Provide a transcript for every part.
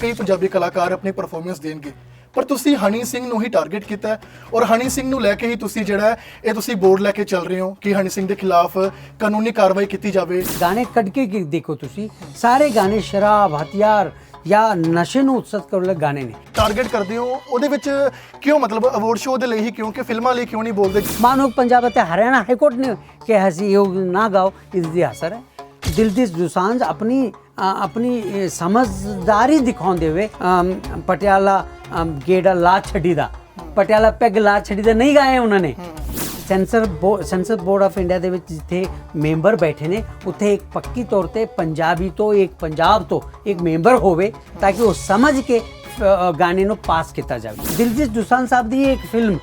ਕਈ ਪੰਜਾਬੀ ਕਲਾਕਾਰ ਆਪਣੀ ਪਰਫਾਰਮੈਂਸ ਦੇਣਗੇ। ਪਰ ਤੁਸੀਂ ਹਨੀ ਸਿੰਘ ਨੂੰ ਹੀ ਟਾਰਗੇਟ ਕੀਤਾ ਹੈ ਔਰ ਹਨੀ ਸਿੰਘ ਨੂੰ ਲੈ ਕੇ ਹੀ ਤੁਸੀਂ ਜਿਹੜਾ ਹੈ, ਇਹ ਤੁਸੀਂ ਬੋਰਡ ਲੈ ਕੇ ਚੱਲ ਰਹੇ ਹੋ ਕਿ ਹਨੀ ਸਿੰਘ ਦੇ ਖਿਲਾਫ ਕਾਨੂੰਨੀ ਕਾਰਵਾਈ ਕੀਤੀ ਜਾਵੇ। ਗਾਣੇ ਕੱਢ ਕੇ ਕੀ ਦੇਖੋ ਤੁਸੀਂ। ਸਾਰੇ ਗਾਣੇ ਸ਼ਰਾਬ ਹਥਿਆਰ ਜਾਂ ਨਸ਼ੇ ਨੂੰ ਉਤਸਤ ਕਰਨ ਵਾਲੇ ਗਾਣੇ ਨੇ। ਟਾਰਗੇਟ ਕਰਦੇ ਹੋ ਉਹਦੇ ਵਿੱਚ ਕਿਉਂ ਮਤਲਬ ਅਵਾਰਡ ਸ਼ੋਅ ਦੇ ਲਈ ਹੀ ਕਿਉਂ ਕਿ ਫਿਲਮਾਂ ਲਈ ਕਿਉਂ ਨਹੀਂ ਬੋਲਦੇ? ਮਾਨਵ ਪੰਜਾਬ ਅਤੇ ਹਰਿਆਣਾ ਹਾਈ ਕੋਰਟ ਨੇ ਕਿਹਾ ਸੀ ਇਹ ਨਾ ਗਾਓ ਇਸ ਦੀ ਅਸਰ ਹੈ। ਦਿਲਦੀਸ ਦੁਸਾਂਝ ਆਪਣੀ ਆਪਣੀ ਸਮਝਦਾਰੀ ਦਿਖਾਉਂਦੇ ਹੋਏ ਪਟਿਆਲਾ ਗੇੜਾ ਲਾ ਛੱਡੀ ਦਾ। ਪਟਿਆਲਾ ਪੈਗ ਲਾ ਛੱਡੀ ਦਾ ਨਹੀਂ ਗਾਏ ਉਹਨਾਂ ਨੇ। ਸੈਂਸਰ ਬੋ, ਸੈਂਸਰ ਬੋਰਡ ਆਫ ਇੰਡੀਆ ਦੇ ਵਿੱਚ ਜਿੱਥੇ ਮੈਂਬਰ ਬੈਠੇ ਨੇ, ਉੱਥੇ ਇੱਕ ਪੱਕੀ ਤੌਰ ਤੇ ਪੰਜਾਬੀ ਤੋਂ, ਇੱਕ ਪੰਜਾਬ ਤੋਂ ਇੱਕ ਮੈਂਬਰ ਹੋਵੇ, ਤਾਂ ਕਿ ਉਹ ਸਮਝ ਕੇ ਗਾਣੇ ਨੂੰ ਪਾਸ ਕੀਤਾ ਜਾਵੇ। ਦਿਲਜੀਤ ਦੁਸਾਂਝ ਸਾਹਿਬ ਦੀ ਇੱਕ ਫਿਲਮ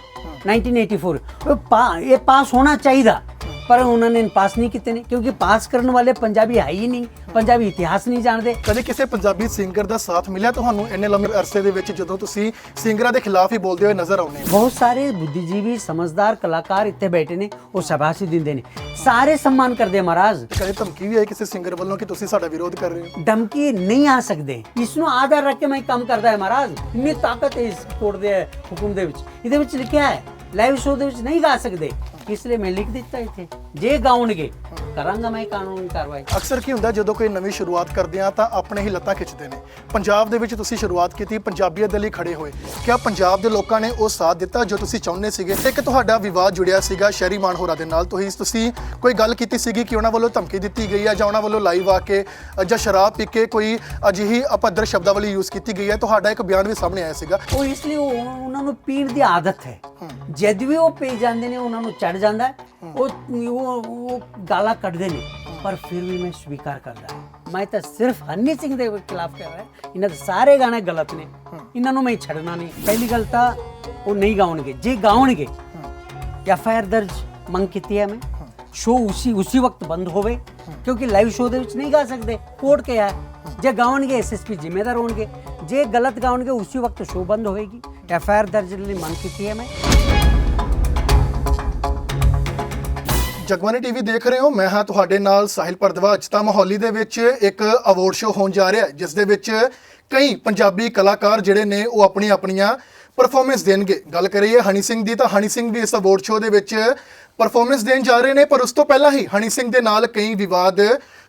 1984 ਉਹ ਪਾ- ਇਹ ਪਾਸ ਹੋਣਾ ਚਾਹੀਦਾ। ਪਰ ਉਹਨਾਂ ਨੇ ਪਾਸ ਨਹੀਂ ਕੀਤੇ ਨੇ, ਕਿਉਂਕਿ ਪਾਸ ਕਰਨ ਵਾਲੇ ਪੰਜਾਬੀ ਹੈ ਹੀ ਨਹੀਂ। ਪੰਜਾਬੀ ਇਤਿਹਾਸ ਨਹੀਂ ਜਾਣਦੇ। ਕਦੇ ਕਿਸੇ ਪੰਜਾਬੀ ਸਿੰਗਰ ਦਾ ਸਾਥ ਮਿਲਿਆ? ਤੁਹਾਨੂੰ ਇੰਨੇ ਲੰਮੇ ਅਰਸੇ ਦੇ ਵਿੱਚ ਜਦੋਂ ਤੁਸੀਂ ਸਿੰਗਰਾਂ ਦੇ ਖਿਲਾਫ ਹੀ ਬੋਲਦੇ ਹੋਏ ਨਜ਼ਰ ਆਉਂਦੇ ਬਹੁਤ ਸਾਰੇ ਬੁੱਧੀਜੀਵੀ ਸਮਝਦਾਰ ਕਲਾਕਾਰ ਇੱਥੇ ਬੈਠੇ ਨੇ ਉਹ ਸ਼ਾਬਾਸ਼ੀ ਦਿੰਦੇ ਨੇ। ਸਾਰੇ ਸਨਮਾਨ ਕਰਦੇ ਮਹਾਰਾਜ। ਕਦੇ ਧਮਕੀ ਵੀ ਆਈ ਕਿਸੇ ਸਿੰਗਰ ਵੱਲੋਂ ਕਿ ਤੁਸੀਂ ਸਾਡਾ ਵਿਰੋਧ ਕਰ ਰਹੇ ਹੋ? ਧਮਕੀ ਨਹੀਂ ਆ ਸਕਦੇ। ਇਸ ਨੂੰ ਆਧਾਰ ਰੱਖ ਕੇ ਮੈਂ ਕੰਮ ਕਰਦਾ ਹੈ ਮਹਾਰਾਜ। ਇੰਨੀ ਤਾਕਤ ਹੈ ਇਸ ਕੋਡ ਦੇ ਹੁਕਮ ਦੇ ਵਿੱਚ। ਇਹਦੇ ਵਿੱਚ ਲਿਖਿਆ ਹੈ ਲਾਈਵ ਸ਼ੋਅ ਦੇ ਵਿੱਚ ਨਹੀਂ ਗਾ ਸਕਦੇ। ਇਸ ਲਈ ਮੈਂ ਲਿਖ ਦਿੱਤਾ ਇੱਥੇ? ਜੇ ਗਾਉਣਗੇ ਕਰਾਂਗਾ ਮੈਂ ਕਾਨੂੰਨੀ ਕਾਰਵਾਈ। ਅਕਸਰ ਕੀ ਹੁੰਦਾ ਜਦੋਂ ਕੋਈ ਨਵੀਂ ਸ਼ੁਰੂਆਤ ਕਰਦੇ ਆ ਤਾਂ ਆਪਣੇ ਹੀ ਲੱਤਾਂ ਖਿੱਚਦੇ ਨੇ। ਪੰਜਾਬ ਦੇ ਵਿੱਚ ਤੁਸੀਂ ਸ਼ੁਰੂਆਤ ਕੀਤੀ ਪੰਜਾਬੀਅਤ ਦੇ ਲਈ ਖੜੇ ਹੋਏ। ਕਿਆ ਪੰਜਾਬ ਦੇ ਲੋਕਾਂ ਨੇ ਉਹ ਸਾਥ ਦਿੱਤਾ ਜੋ ਤੁਸੀਂ ਚਾਹੁੰਦੇ ਸੀਗੇ? ਇੱਕ ਤੁਹਾਡਾ ਵਿਵਾਦ ਜੁੜਿਆ ਸੀਗਾ ਸ਼ਹਿਰੀ ਮਾਨ ਹੋਰਾਂ ਦੇ ਨਾਲ। ਤੁਸੀਂ ਤੁਸੀਂ ਕੋਈ ਗੱਲ ਕੀਤੀ ਸੀਗੀ ਕਿ ਉਹਨਾਂ ਵੱਲੋਂ ਧਮਕੀ ਦਿੱਤੀ ਗਈ ਹੈ ਜਾਂ ਉਹਨਾਂ ਵੱਲੋਂ ਲਾਈਵ ਆ ਕੇ ਜਾਂ ਸ਼ਰਾਬ ਪੀ ਕੇ ਕੋਈ ਅਜਿਹੀ ਅਪੱਧਰ ਸ਼ਬਦਾਵਲੀ ਯੂਜ਼ ਕੀਤੀ ਗਈ ਹੈ ਤੁਹਾਡਾ ਇੱਕ ਬਿਆਨ ਵੀ ਸਾਹਮਣੇ ਆਇਆ ਸੀਗਾ। ਉਹ ਇਸ ਲਈ ਉਹ- ਉਹਨਾਂ ਨੂੰ ਪੀਣ ਦੀ ਆਦਤ ਹੈ। ਜਦ ਵੀ ਉਹ ਪੀ ਜਾਂਦੇ ਨੇ ਉਹਨਾਂ ਨੂੰ ਚੜ ਜਾਂਦਾ ਹੈ, ਉਹ ਉਹ ਉਹ ਗਾਲਾਂ ਕੱਢਦੇ ਨੇ ਪਰ ਫਿਰ ਵੀ ਮੈਂ ਸਵੀਕਾਰ ਕਰਦਾ ਹਾਂ। ਮੈਂ ਤਾਂ ਸਿਰਫ ਹਨੀ ਸਿੰਘ ਦੇ ਖਿਲਾਫ ਕਰ ਰਿਹਾ ਇਹਨਾਂ ਦੇ ਸਾਰੇ ਗਾਣੇ ਗਲਤ ਨੇ ਇਹਨਾਂ ਨੂੰ ਮੈਂ ਛੱਡਣਾ ਨਹੀਂ ਪਹਿਲੀ ਗੱਲ ਤਾਂ ਉਹ ਨਹੀਂ ਗਾਉਣਗੇ ਜੇ ਗਾਉਣਗੇ ਐਫ ਆਈ ਆਰ ਦਰਜ ਮੰਗ ਕੀਤੀ ਹੈ ਮੈਂ ਸ਼ੋਅ ਉਸੇ ਉਸੇ ਵਕਤ ਬੰਦ ਹੋਵੇ ਕਿਉਂਕਿ ਲਾਈਵ ਸ਼ੋਅ ਦੇ ਵਿੱਚ ਨਹੀਂ ਗਾ ਸਕਦੇ ਕੋਰਟ ਕਿਹਾ ਹੈ ਜੇ ਗਾਉਣਗੇ ਐਸਐਸਪੀ ਜ਼ਿੰਮੇਦਾਰ ਹੋਣਗੇ ਜੇ ਗਲਤ ਗਾਉਣਗੇ ਉਸੇ ਵਕਤ ਸ਼ੋਅ ਬੰਦ ਹੋਏਗੀ ਐਫ ਆਈ ਆਰ ਦਰਜ ਲਈ ਮੰਗ ਕੀਤੀ ਹੈ ਮੈਂ ਜਗਬਾਨੀ ਟੀਵੀ ਦੇਖ ਰਹੇ ਹੋ ਮੈਂ ਹਾਂ ਤੁਹਾਡੇ ਨਾਲ ਸਾਹਿਲ ਭਰਦਵਾਜ ਤਾਂ ਮੋਹਾਲੀ ਦੇ ਵਿੱਚ ਇੱਕ ਅਵਾਰਡ ਸ਼ੋਅ ਹੋਣ ਜਾ ਰਿਹਾ ਹੈ ਜਿਸ ਦੇ ਵਿੱਚ ਕਈ ਪੰਜਾਬੀ ਕਲਾਕਾਰ ਜਿਹੜੇ ਨੇ ਉਹ ਆਪਣੀ ਆਪਣੀਆਂ ਪਰਫਾਰਮੈਂਸ ਦੇਣਗੇ ਗੱਲ ਕਰੀਏ ਹਨੀ ਸਿੰਘ ਦੀ ਤਾਂ ਹਨੀ ਸਿੰਘ ਵੀ ਇਸ ਅਵਾਰਡ ਸ਼ੋਅ ਦੇ ਵਿੱਚ ਪਰਫਾਰਮੈਂਸ ਦੇਣ ਜਾ ਰਹੇ ਨੇ ਪਰ ਉਸ ਤੋਂ ਪਹਿਲਾਂ ਹੀ ਹਨੀ ਸਿੰਘ ਦੇ ਨਾਲ ਕਈ ਵਿਵਾਦ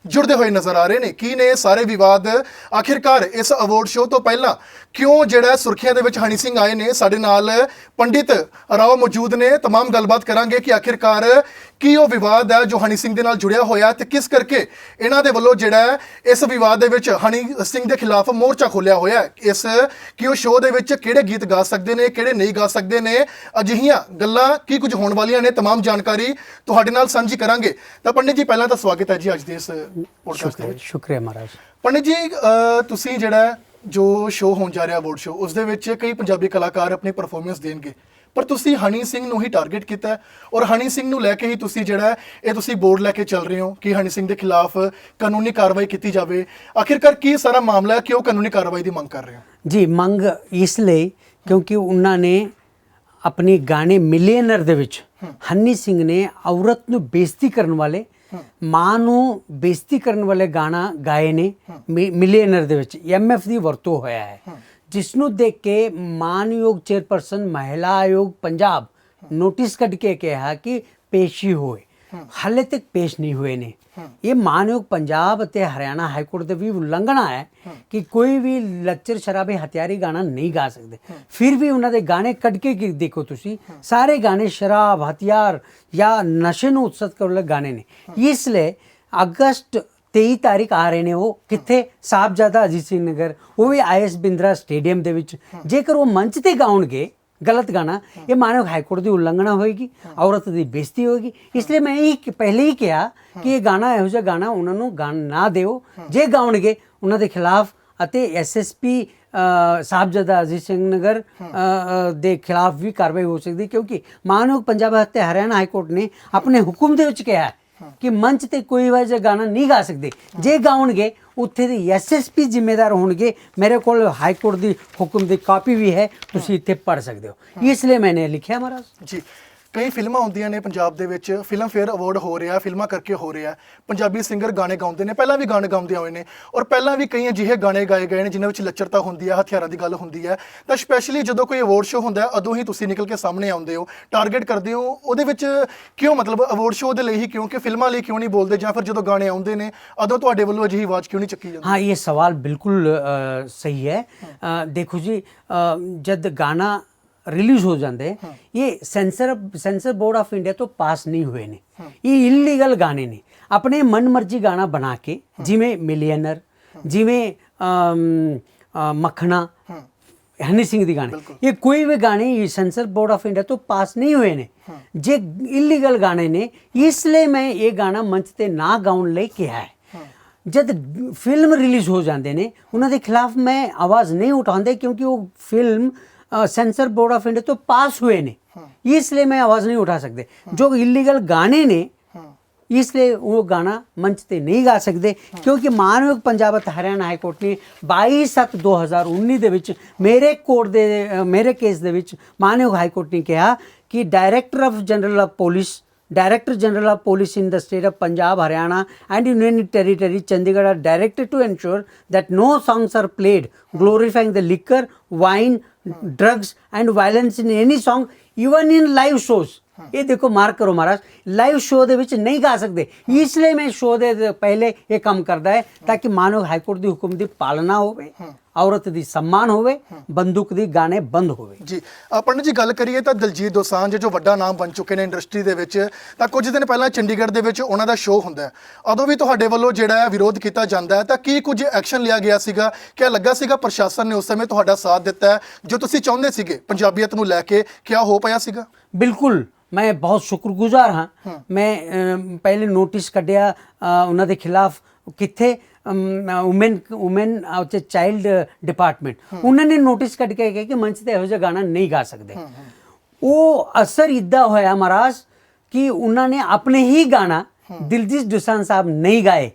ਜੁੜਦੇ ਹੋਏ ਨਜ਼ਰ ਆ ਰਹੇ ਨੇ ਕੀ ਨੇ ਇਹ ਸਾਰੇ ਵਿਵਾਦ ਆਖਿਰਕਾਰ ਇਸ ਅਵਾਰਡ ਸ਼ੋਅ ਤੋਂ ਪਹਿਲਾਂ ਕਿਉਂ ਜਿਹੜਾ ਸੁਰਖੀਆਂ ਦੇ ਵਿੱਚ ਹਨੀ ਸਿੰਘ ਆਏ ਨੇ ਸਾਡੇ ਨਾਲ ਪੰਡਿਤ ਰਾਓ ਮੌਜੂਦ ਨੇ तमाम ਗੱਲਬਾਤ ਕਰਾਂਗੇ ਕਿ ਆਖਿਰਕਾਰ ਕੀ ਉਹ ਵਿਵਾਦ ਹੈ ਜੋ ਹਨੀ ਸਿੰਘ ਦੇ ਨਾਲ ਜੁੜਿਆ ਹੋਇਆ ਤੇ ਕਿਸ ਕਰਕੇ ਇਹਨਾਂ ਦੇ ਵੱਲੋਂ ਜਿਹੜਾ ਹੈ ਇਸ ਵਿਵਾਦ ਦੇ ਵਿੱਚ ਹਨੀ ਸਿੰਘ ਦੇ ਖਿਲਾਫ ਮੋਰਚਾ ਖੋਲਿਆ ਹੋਇਆ ਹੈ ਇਸ ਕਿ ਉਹ ਸ਼ੋਅ ਦੇ ਵਿੱਚ ਕਿਹੜੇ ਗੀਤ ਗਾ ਸਕਦੇ ਨੇ ਕਿਹੜੇ ਨਹੀਂ ਗਾ ਸਕਦੇ ਨੇ ਅਜਿਹੀਆਂ ਗੱਲਾਂ ਕੀ ਕੁਝ ਹੋਣ ਵਾਲੀਆਂ ਨੇ तमाम ਜਾਣਕਾਰੀ ਤੁਹਾਡੇ ਨਾਲ ਸਾਂਝੀ ਕਰਾਂਗੇ ਤਾਂ ਪੰਡਿਤ ਜੀ ਪਹਿਲਾਂ ਤਾਂ ਸਵਾਗਤ ਹੈ ਜੀ ਅੱਜ ਦੇ ਇਸ ਪੋਡਕਾਸਟ ਦੇ ਸ਼ੁਕਰੀਆ ਵਿੱਚ ਸ਼ੁਕਰੀਆ ਮਹਾਰਾਜ ਪੰਡਿਤ ਜੀ ਅਹ ਤੁਸੀਂ ਜਿਹੜਾ ਹੈ, ਜੋ ਸ਼ੋਅ ਹੋਣ ਜਾ ਰਿਹਾ ਅਵਾਰਡ ਸ਼ੋਅ ਉਸ ਦੇ ਵਿੱਚ ਕਈ ਪੰਜਾਬੀ ਕਲਾਕਾਰ ਆਪਣੀ ਪਰਫਾਰਮੈਂਸ ਦੇਣਗੇ ਪਰ ਤੁਸੀਂ ਹਨੀ ਸਿੰਘ ਨੂੰ ਹੀ ਟਾਰਗੇਟ ਕੀਤਾ ਔਰ ਹਨੀ ਸਿੰਘ ਨੂੰ ਲੈ ਕੇ ਹੀ ਤੁਸੀਂ ਜਿਹੜਾ ਇਹ ਤੁਸੀਂ ਬੋਰਡ ਲੈ ਕੇ ਚੱਲ ਰਹੇ ਹੋ ਕਿ ਹਨੀ ਸਿੰਘ ਦੇ ਖਿਲਾਫ ਕਾਨੂੰਨੀ ਕਾਰਵਾਈ ਕੀਤੀ ਜਾਵੇ। ਆਖਿਰਕਾਰ ਕੀ ਸਾਰਾ ਮਾਮਲਾ ਕਿਉਂ ਕਾਨੂੰਨੀ ਕਾਰਵਾਈ ਦੀ ਮੰਗ ਕਰ ਰਹੇ ਹੋ? ਜੀ ਮੰਗ ਇਸ ਲਈ ਕਿਉਂਕਿ ਉਹਨਾਂ ਨੇ ਆਪਣੀ ਗਾਣੇ ਮਿਲੀਅਨਰ ਦੇ ਵਿੱਚ ਹਨੀ ਸਿੰਘ ਨੇ ਔਰਤ ਨੂੰ ਬੇਇੱਜ਼ਤੀ ਕਰਨ ਵਾਲੇ ਮਾਂ ਨੂੰ ਬੇਇੱਜ਼ਤੀ ਕਰਨ ਵਾਲੇ ਗਾਣਾ ਗਾਏ ਨੇ ਮਿਲੀਅਨਰ ਦੇ ਵਿੱਚ। ਐਮਐਫ ਦੀ ਵਰਤੋਂ ਹੋਇਆ ਹੈ। ਜਿਸ ਨੂੰ ਦੇਖ ਕੇ ਮਾਨਯੋਗ ਚੇਅਰਪਰਸਨ ਮਹਿਲਾ ਆਯੋਗ ਪੰਜਾਬ ਨੋਟਿਸ ਕੱਢ ਕੇ ਕਿਹਾ ਕਿ ਪੇਸ਼ੀ ਹੋਏ ਹਾਲੇ ਤੱਕ ਪੇਸ਼ ਨਹੀਂ ਹੋਏ ਨੇ ਇਹ ਮਾਨਯੋਗ ਪੰਜਾਬ ਅਤੇ ਹਰਿਆਣਾ ਹਾਈ ਕੋਰਟ ਦੇ ਵੀ ਉਲੰਘਣਾ ਹੈ ਕਿ ਕੋਈ ਵੀ ਲੱਚਰ ਸ਼ਰਾਬੀ ਹਥਿਆਰੀ ਗਾਣਾ ਨਹੀਂ ਗਾ ਸਕਦੇ ਫਿਰ ਵੀ ਉਹਨਾਂ ਦੇ ਗਾਣੇ ਕੱਢ ਕੇ ਕੀ ਦੇਖੋ ਤੁਸੀਂ ਸਾਰੇ ਗਾਣੇ ਸ਼ਰਾਬ ਹਥਿਆਰ ਜਾਂ ਨਸ਼ੇ ਨੂੰ ਉਤਸਤ ਕਰਨ ਵਾਲੇ ਗਾਣੇ ਨੇ ਇਸ ਲਈ ਅਗਸਤ 23 ਤਾਰੀਖ ਆ ਰਹੇ ਨੇ ਉਹ, ਕਿੱਥੇ? ਸਾਹਿਬਜ਼ਾਦਾ ਅਜੀਤ ਸਿੰਘ ਨਗਰ ਉਹ ਵੀ ਆਈਐਸ ਬਿੰਦਰਾ ਸਟੇਡੀਅਮ ਦੇ ਵਿੱਚ। ਜੇਕਰ ਉਹ ਮੰਚ ਤੇ ਗਾਉਣਗੇ, ਗਲਤ ਗਾਣਾ, ਇਹ ਮਾਨਵ ਹਾਈ ਕੋਰਟ ਦੀ ਉਲੰਘਣਾ ਹੋਏਗੀ, ਔਰਤ ਦੀ ਬੇਇੱਜ਼ਤੀ ਹੋਏਗੀ। ਇਸ ਲਈ ਮੈਂ ਇਹ ਪਹਿਲੇ ਹੀ ਕਿਹਾ ਕਿ ਇਹ ਗਾਣਾ, ਇਹੋ ਜਿਹਾ ਗਾਣਾ ਉਹਨਾਂ ਨੂੰ ਗਾਣ ਨਾ ਦਿਓ। ਜੇ ਗਾਉਣਗੇ, ਉਹਨਾਂ ਦੇ ਖਿਲਾਫ ਅਤੇ ਐਸਐਸਪੀ ਸਾਹਿਬਜ਼ਾਦਾ ਅਜੀਤ ਸਿੰਘ ਨਗਰ ਦੇ ਖਿਲਾਫ ਵੀ ਕਾਰਵਾਈ ਹੋ ਸਕਦੀ ਕਿਉਂਕਿ ਮਾਨਵ ਪੰਜਾਬ ਅਤੇ ਹਰਿਆਣਾ ਹਾਈ ਕੋਰਟ ਨੇ ਆਪਣੇ ਹੁਕਮ ਦੇ ਵਿੱਚ ਕਿਹਾ ਕਿ ਮੰਚ ਤੇ ਕੋਈ ਵਜ੍ਹਾ ਗਾਣਾ ਨਹੀਂ ਗਾ ਸਕਦੇ। ਜੇ ਗਾਉਣਗੇ, ਉੱਥੇ ਦੇ ਐਸਐਸਪੀ ਜ਼ਿੰਮੇਦਾਰ ਹੋਣਗੇ। ਮੇਰੇ ਕੋਲ ਹਾਈ ਕੋਰਟ ਦੀ ਹੁਕਮ ਦੀ ਕਾਪੀ ਵੀ ਹੈ, ਤੁਸੀਂ ਇੱਥੇ ਪੜ ਸਕਦੇ ਹੋ। ਇਸ ਲਈ ਮੈਨੇ ਲਿਖਿਆ ਮਹਾਰਾਜ। ਜੀ। ਕਈ ਫਿਲਮਾਂ ਹੁੰਦੀਆਂ ਨੇ ਪੰਜਾਬ ਦੇ ਵਿੱਚ ਫਿਲਮ ਫੇਅਰ ਅਵਾਰਡ ਹੋ ਰਿਹਾ ਫਿਲਮਾਂ ਕਰਕੇ ਹੋ ਰਿਹਾ ਪੰਜਾਬੀ ਸਿੰਗਰ ਗਾਣੇ ਗਾਉਂਦੇ ਨੇ ਪਹਿਲਾਂ ਵੀ ਗਾਣੇ ਗਾਉਂਦੇ ਹੋਏ ਨੇ ਔਰ ਪਹਿਲਾਂ ਵੀ ਕਈ ਅਜਿਹੇ ਗਾਣੇ ਗਾਏ ਗਏ ਨੇ ਜਿਨ੍ਹਾਂ ਵਿੱਚ ਲੱਚਰਤਾ ਹੁੰਦੀ ਹੈ ਹਥਿਆਰਾਂ ਦੀ ਗੱਲ ਹੁੰਦੀ ਹੈ ਤਾਂ ਸਪੈਸ਼ਲੀ ਜਦੋਂ ਕੋਈ ਅਵਾਰਡ ਸ਼ੋਅ ਹੁੰਦਾ ਹੈ ਉਦੋਂ ਹੀ ਤੁਸੀਂ ਨਿਕਲ ਕੇ ਸਾਹਮਣੇ ਆਉਂਦੇ ਹੋ ਟਾਰਗੇਟ ਕਰਦੇ ਹੋ ਉਹਦੇ ਵਿੱਚ ਕਿਉਂ ਮਤਲਬ ਅਵਾਰਡ ਸ਼ੋਅ ਦੇ ਲਈ ਹੀ ਕਿਉਂ ਕਿ ਫਿਲਮਾਂ ਲਈ ਕਿਉਂ ਨਹੀਂ ਬੋਲਦੇ ਜਾਂ ਫਿਰ ਜਦੋਂ ਗਾਣੇ ਆਉਂਦੇ ਨੇ ਉਦੋਂ ਤੁਹਾਡੇ ਵੱਲੋਂ ਅਜਿਹੀ ਆਵਾਜ਼ ਕਿਉਂ ਨਹੀਂ ਚੱਕੀ ਜਾਂਦੀ हाँ ये सवाल बिल्कुल अ, सही है अ, देखो जी अ, जब गाना ರಿಲೀಸ್ ਹੋ ਜਾਂਦੇ। ਇਹ censor censor board of India ਤੋਂ ਪਾਸ ਨਹੀਂ ਹੋਏ ਨੇ। ਇਹ ਇਲੀਗਲ ਗਾਣੇ ਨੇ। ਆਪਣੇ ਮਨਮਰਜ਼ੀ ਗਾਣਾ ਬਣਾ ਕੇ ਜਿਵੇਂ ਮਿਲੀਅਨਰ ਜਿਵੇਂ ਮੱਖਣਾ ਹਨੀ ਸਿੰਘ ਦੀ ਗਾਣੇ। ਇਹ ਕੋਈ ਵੀ ਗਾਣੇ ਸੈਂਸਰ ਬੋਰਡ ਆਫ ਇੰਡੀਆ ਤੋਂ ਪਾਸ ਨਹੀਂ ਹੋਏ ਨੇ। ਜੇ ਇਲੀਗਲ ਗਾਣੇ ਨੇ ਇਸ ਲਈ ਮੈਂ ਇਹ ਗਾਣਾ ਮੰਚ ਤੇ ਨਾ ਗਾਉਣ ਲਈ ਕਿਹਾ ਹੈ। ਜਦ ਫਿਲਮ ਰਿਲੀਜ਼ ਹੋ ਜਾਂਦੇ ਨੇ ਉਹਨਾਂ ਦੇ ਖਿਲਾਫ ਮੈਂ ਆਵਾਜ਼ ਨਹੀਂ ਉਠਾਉਂਦੇ ਕਿਉਂਕਿ ਉਹ film censor board of India ਤੋਂ ਪਾਸ ਹੋਏ ਨੇ। ਇਸ ਲਈ ਮੈਂ ਆਵਾਜ਼ ਨਹੀਂ ਉਠਾ ਸਕਦੇ। ਜੋ ਇਲੀਗਲ ਗਾਣੇ ਨੇ ਇਸ ਲਈ ਉਹ ਗਾਣਾ ਮੰਚ ਤੇ ਨਹੀਂ ਗਾ ਸਕਦੇ ਕਿਉਂਕਿ ਮਾਨਵ ਪੰਜਾਬ ਅਤੇ ਹਰਿਆਣਾ ਹਾਈ ਕੋਰਟ ਨੇ 22 ਸੱਤ 2019 ਦੇ ਵਿੱਚ ਮੇਰੇ ਕੋਰਟ ਦੇ ਮੇਰੇ ਕੇਸ ਦੇ ਵਿੱਚ ਮਾਨਵ ਹਾਈ ਕੋਰਟ ਨੇ ਕਿਹਾ ਕਿ director of general of police Director General of Police in the state of Punjab, Haryana, and Union Territory, Chandigarh are directed to ensure that no songs are played glorifying the liquor, wine, drugs, and violence in any song, even in live shows. ਇਹ ਦੇਖੋ mark ਕਰੋ ਮਹਾਰਾਜ live show ਦੇ ਵਿੱਚ ਨਹੀਂ ਗਾ ਸਕਦੇ। ਇਸ ਲਈ ਮੈਂ ਸ਼ੋਅ ਦੇ ਪਹਿਲੇ ਇਹ ਕੰਮ ਕਰਦਾ ਹੈ ਤਾਂ ਕਿ ਮਾਨਵ ਹਾਈ ਕੋਰਟ ਦੀ ਹੁਕਮ ਦੀ ਪਾਲਣਾ ਹੋਵੇ ਔਰਤ ਦੀ ਸਨਮਾਨ ਹੋਵੇ ਬੰਦੂਕ ਦੀ ਗਾਣੇ ਬੰਦ ਹੋਵੇ। ਜੀ ਆਪਾਂ ਜੀ ਗੱਲ ਕਰੀਏ ਤਾਂ ਦਲਜੀਤ ਦੋਸਾਂਝ ਜੋ ਵੱਡਾ ਨਾਮ ਬਣ ਚੁੱਕੇ ਨੇ ਇੰਡਸਟਰੀ ਦੇ ਵਿੱਚ ਤਾਂ ਕੁਝ ਦਿਨ ਪਹਿਲਾਂ ਚੰਡੀਗੜ੍ਹ ਦੇ ਵਿੱਚ ਉਹਨਾਂ ਦਾ ਸ਼ੋਅ ਹੁੰਦਾ ਹੈ। ਉਦੋਂ ਵੀ ਤੁਹਾਡੇ ਵੱਲੋਂ ਜਿਹੜਾ ਹੈ ਵਿਰੋਧ ਕੀਤਾ ਜਾਂਦਾ ਹੈ ਤਾਂ ਕੀ ਕੁਝ ਐਕਸ਼ਨ ਲਿਆ ਗਿਆ ਸੀਗਾ? ਕਿਆ ਲੱਗਾ ਸੀਗਾ? ਪ੍ਰਸ਼ਾਸਨ ਨੇ ਉਸ ਸਮੇਂ ਤੁਹਾਡਾ ਸਾਥ ਦਿੱਤਾ ਜੋ ਤੁਸੀਂ ਚਾਹੁੰਦੇ ਸੀਗੇ ਪੰਜਾਬੀਅਤ ਨੂੰ ਲੈ ਕੇ ਕਿਆ ਹੋ ਪਿਆ ਸੀਗਾ? ਬਿਲਕੁਲ। ਮੈਂ ਬਹੁਤ ਸ਼ੁਕਰਗੁਜ਼ਾਰ ਹਾਂ। ਮੈਂ ਪਹਿਲੇ ਨੋਟਿਸ ਕੱਢਿਆ ਉਹਨਾਂ ਦੇ ਖਿਲਾਫ ਕਿੱਥੇ ਔਮਨ ਔਮਨ ਉੱਤੇ ਚਾਈਲਡ ਡਿਪਾਰਟਮੈਂਟ ਉਹਨਾਂ ਨੇ ਨੋਟਿਸ ਕੱਢ ਕੇ ਕਿਹਾ ਕਿ ਮੰਚ ਤੇ ਇਹੋ ਜਿਹਾ ਗਾਣਾ ਨਹੀਂ ਗਾ ਸਕਦੇ। ਉਹ ਅਸਰ ਇਦਾਂ ਹੋਇਆ ਮਹਾਰਾਜ ਕਿ ਉਹਨਾਂ ਨੇ ਆਪਣੇ ਹੀ ਗਾਣਾ ਦਿਲਜੀਤ ਦੁਸਾਂਝ ਸਾਹਿਬ ਨਹੀਂ ਗਾਏ।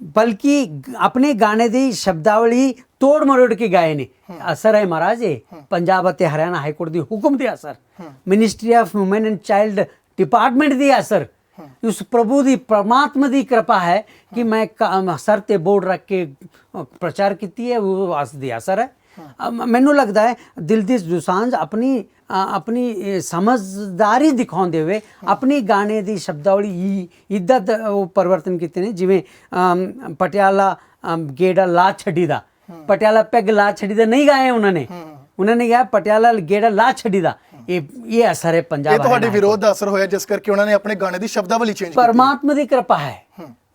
ਬਲਕਿ ਆਪਣੇ ਗਾਣੇ ਦੀ ਸ਼ਬਦਾਵਲੀ ਤੋੜ ਮਰੋੜ ਕੇ ਗਾਏ ਨੇ। ਅਸਰ ਹੈ ਮਹਾਰਾਜ ਇਹ ਪੰਜਾਬ ਅਤੇ ਹਰਿਆਣਾ ਹਾਈ ਕੋਰਟ ਦੀ ਹੁਕਮ ਦੇ ਅਸਰ ministry of woman and child department ਦੀ ਅਸਰ ਉਸ ਪ੍ਰਭੂ ਦੀ ਪ੍ਰਮਾਤਮਾ ਦੀ ਕਿਰਪਾ ਹੈ ਕਿ ਮੈਂ ਸਰ ਤੇ ਬੋਰਡ ਰੱਖ ਕੇ ਪ੍ਰਚਾਰ ਕੀਤੀ ਹੈ ਉਹ ਅਸ ਦੀ ਅਸਰ ਹੈ ਮੈਨੂੰ ਲੱਗਦਾ ਹੈ ਦਿਲਜੀਤ ਦੁਸਾਂਝ ਆਪਣੀ ਆਪਣੀ ਸਮਝਦਾਰੀ ਦਿਖਾਉਂਦੇ ਹੋਏ ਆਪਣੀ ਗਾਣੇ ਦੀ ਸ਼ਬਦਾਵਲੀ ਇਦਾਂ ਉਹ ਪਰਿਵਰਤਨ ਕੀਤੇ ਨੇ ਜਿਵੇਂ ਪਟਿਆਲਾ ਗੇੜਾ ਲਾ ਛੱਡੀ ਦਾ ਪਟਿਆਲਾ ਪੈਗ ਲਾ ਛੱਡੀ ਦਾ ਨਹੀਂ ਗਾਏ ਉਹਨਾਂ ਨੇ। ਉਹਨਾਂ ਨੇ ਕਿਹਾ ਪਟਿਆਲਾ ਗੇੜਾ ਲਾ ਛੱਡੀ ਦਾ। ਇਹ ਇਹ ਅਸਰ ਹੈ ਪੰਜਾਬ ਇਹ ਤੁਹਾਡੇ ਵਿਰੋਧ ਦਾ ਅਸਰ ਹੋਇਆ ਜਿਸ ਕਰਕੇ ਉਹਨਾਂ ਨੇ ਆਪਣੇ ਗਾਣੇ ਦੀ ਸ਼ਬਦਾਵਲੀ ਚੇਂਜ ਕੀਤੀ। ਪਰਮਾਤਮਾ ਦੀ ਕਿਰਪਾ ਹੈ।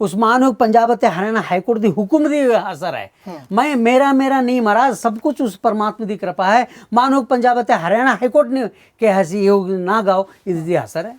ਉਸ ਮਾਨਵ ਪੰਜਾਬ ਅਤੇ ਹਰਿਆਣਾ ਹਾਈ ਕੋਰਟ ਦੀ ਹੁਕਮ ਦੀ ਅਸਰ ਹੈ। ਮੈਂ ਮੇਰਾ ਮੇਰਾ ਨਹੀਂ ਮਹਾਰਾਜ ਸਭ ਕੁਝ ਉਸ ਪਰਮਾਤਮਾ ਦੀ ਕਿਰਪਾ ਹੈ। ਮਾਨਵ ਪੰਜਾਬ ਅਤੇ ਹਰਿਆਣਾ ਹਾਈ ਕੋਰਟ ਨੇ ਕਿਹਾ ਸੀ ਇਹ ਨਾ ਗਾਓ ਇਸ ਦੀ ਅਸਰ ਹੈ।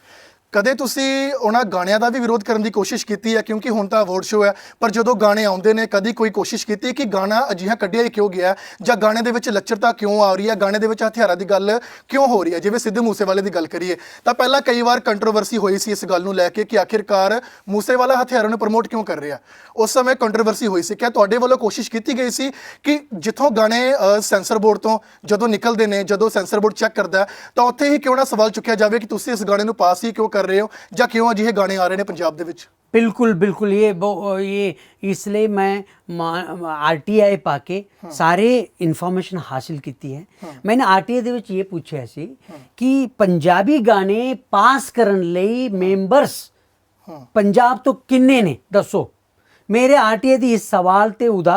ਕਦੇ ਤੁਸੀਂ ਉਹਨਾਂ ਗਾਣਿਆਂ ਦਾ ਵੀ ਵਿਰੋਧ ਕਰਨ ਦੀ ਕੋਸ਼ਿਸ਼ ਕੀਤੀ ਹੈ? ਕਿਉਂਕਿ ਹੁਣ ਤਾਂ ਅਵਾਰਡ ਸ਼ੋਅ ਹੈ, ਪਰ ਜਦੋਂ ਗਾਣੇ ਆਉਂਦੇ ਨੇ, ਕਦੀ ਕੋਈ ਕੋਸ਼ਿਸ਼ ਕੀਤੀ ਕਿ ਗਾਣਾ ਅਜਿਹਾ ਕੱਢਿਆ ਹੀ ਕਿਉਂ ਗਿਆ ਜਾਂ ਗਾਣੇ ਦੇ ਵਿੱਚ ਲੱਚਰਤਾ ਕਿਉਂ ਆ ਰਹੀ ਹੈ? ਗਾਣੇ ਦੇ ਵਿੱਚ ਹਥਿਆਰਾਂ ਦੀ ਗੱਲ ਕਿਉਂ ਹੋ ਰਹੀ ਹੈ? ਜਿਵੇਂ ਸਿੱਧੂ ਮੂਸੇਵਾਲੇ ਦੀ ਗੱਲ ਕਰੀਏ, ਤਾਂ ਪਹਿਲਾਂ ਕਈ ਵਾਰ ਕੰਟਰੋਵਰਸੀ ਹੋਈ ਸੀ ਇਸ ਗੱਲ ਨੂੰ ਲੈ ਕੇ ਕਿ ਆਖਿਰਕਾਰ ਮੂਸੇਵਾਲਾ ਹਥਿਆਰਾਂ ਨੂੰ ਪ੍ਰਮੋਟ ਕਿਉਂ ਕਰ ਰਿਹਾ? ਉਸ ਸਮੇਂ ਕੰਟਰੋਵਰਸੀ ਹੋਈ ਸੀ। ਕਿ ਤੁਹਾਡੇ ਵੱਲੋਂ ਕੋਸ਼ਿਸ਼ ਕੀਤੀ ਗਈ ਸੀ ਕਿ ਜਿੱਥੋਂ ਗਾਣੇ ਸੈਂਸਰ ਬੋਰਡ ਤੋਂ ਜਦੋਂ ਨਿਕਲਦੇ ਨੇ, ਜਦੋਂ ਸੈਂਸਰ ਬੋਰਡ ਚੈੱਕ ਕਰਦਾ ਤਾਂ ਉੱਥੇ ਹੀ ਕਿਉਂ ਨਾ ਸਵਾਲ ਚੁੱਕਿਆ ਜਾਵੇ ਕਿ ਤੁਸੀਂ ਇਸ ਗਾਣੇ ਨੂੰ ਪਾਸ ਹੀ ਕਿਉਂ ਕਰ ਕਰ ਰਹੇ ਹੋ ਜਾਂ ਕਿਉਂ ਅਜਿਹੇ ਗਾਣੇ ਆ ਰਹੇ ਨੇ ਪੰਜਾਬ ਦੇ ਵਿੱਚ? बिल्कुल बिल्कुल ये ये इसलिए मैं आर टी आई पाके ਸਾਰੇ ਇਨਫੋਰਮੇਸ਼ਨ ਹਾਸਲ ਕੀਤੀ ਹੈ। ਮੈਨੇ ਆਰ ਦੇ ਵਿੱਚ ਇਹ ਪੁੱਛਿਆ ਸੀ ਕਿ ਪੰਜਾਬੀ ਗਾਣੇ ਪਾਸ ਕਰਨ ਲਈ ਮੈਂਬਰਸ ਪੰਜਾਬ ਤੋਂ ਕਿੰਨੇ ਨੇ? ਦੱਸੋ। ਮੇਰੇ ਆਰਟੀਏ ਦੀ ਇਸ ਸਵਾਲ ਤੇ ਉਦਾ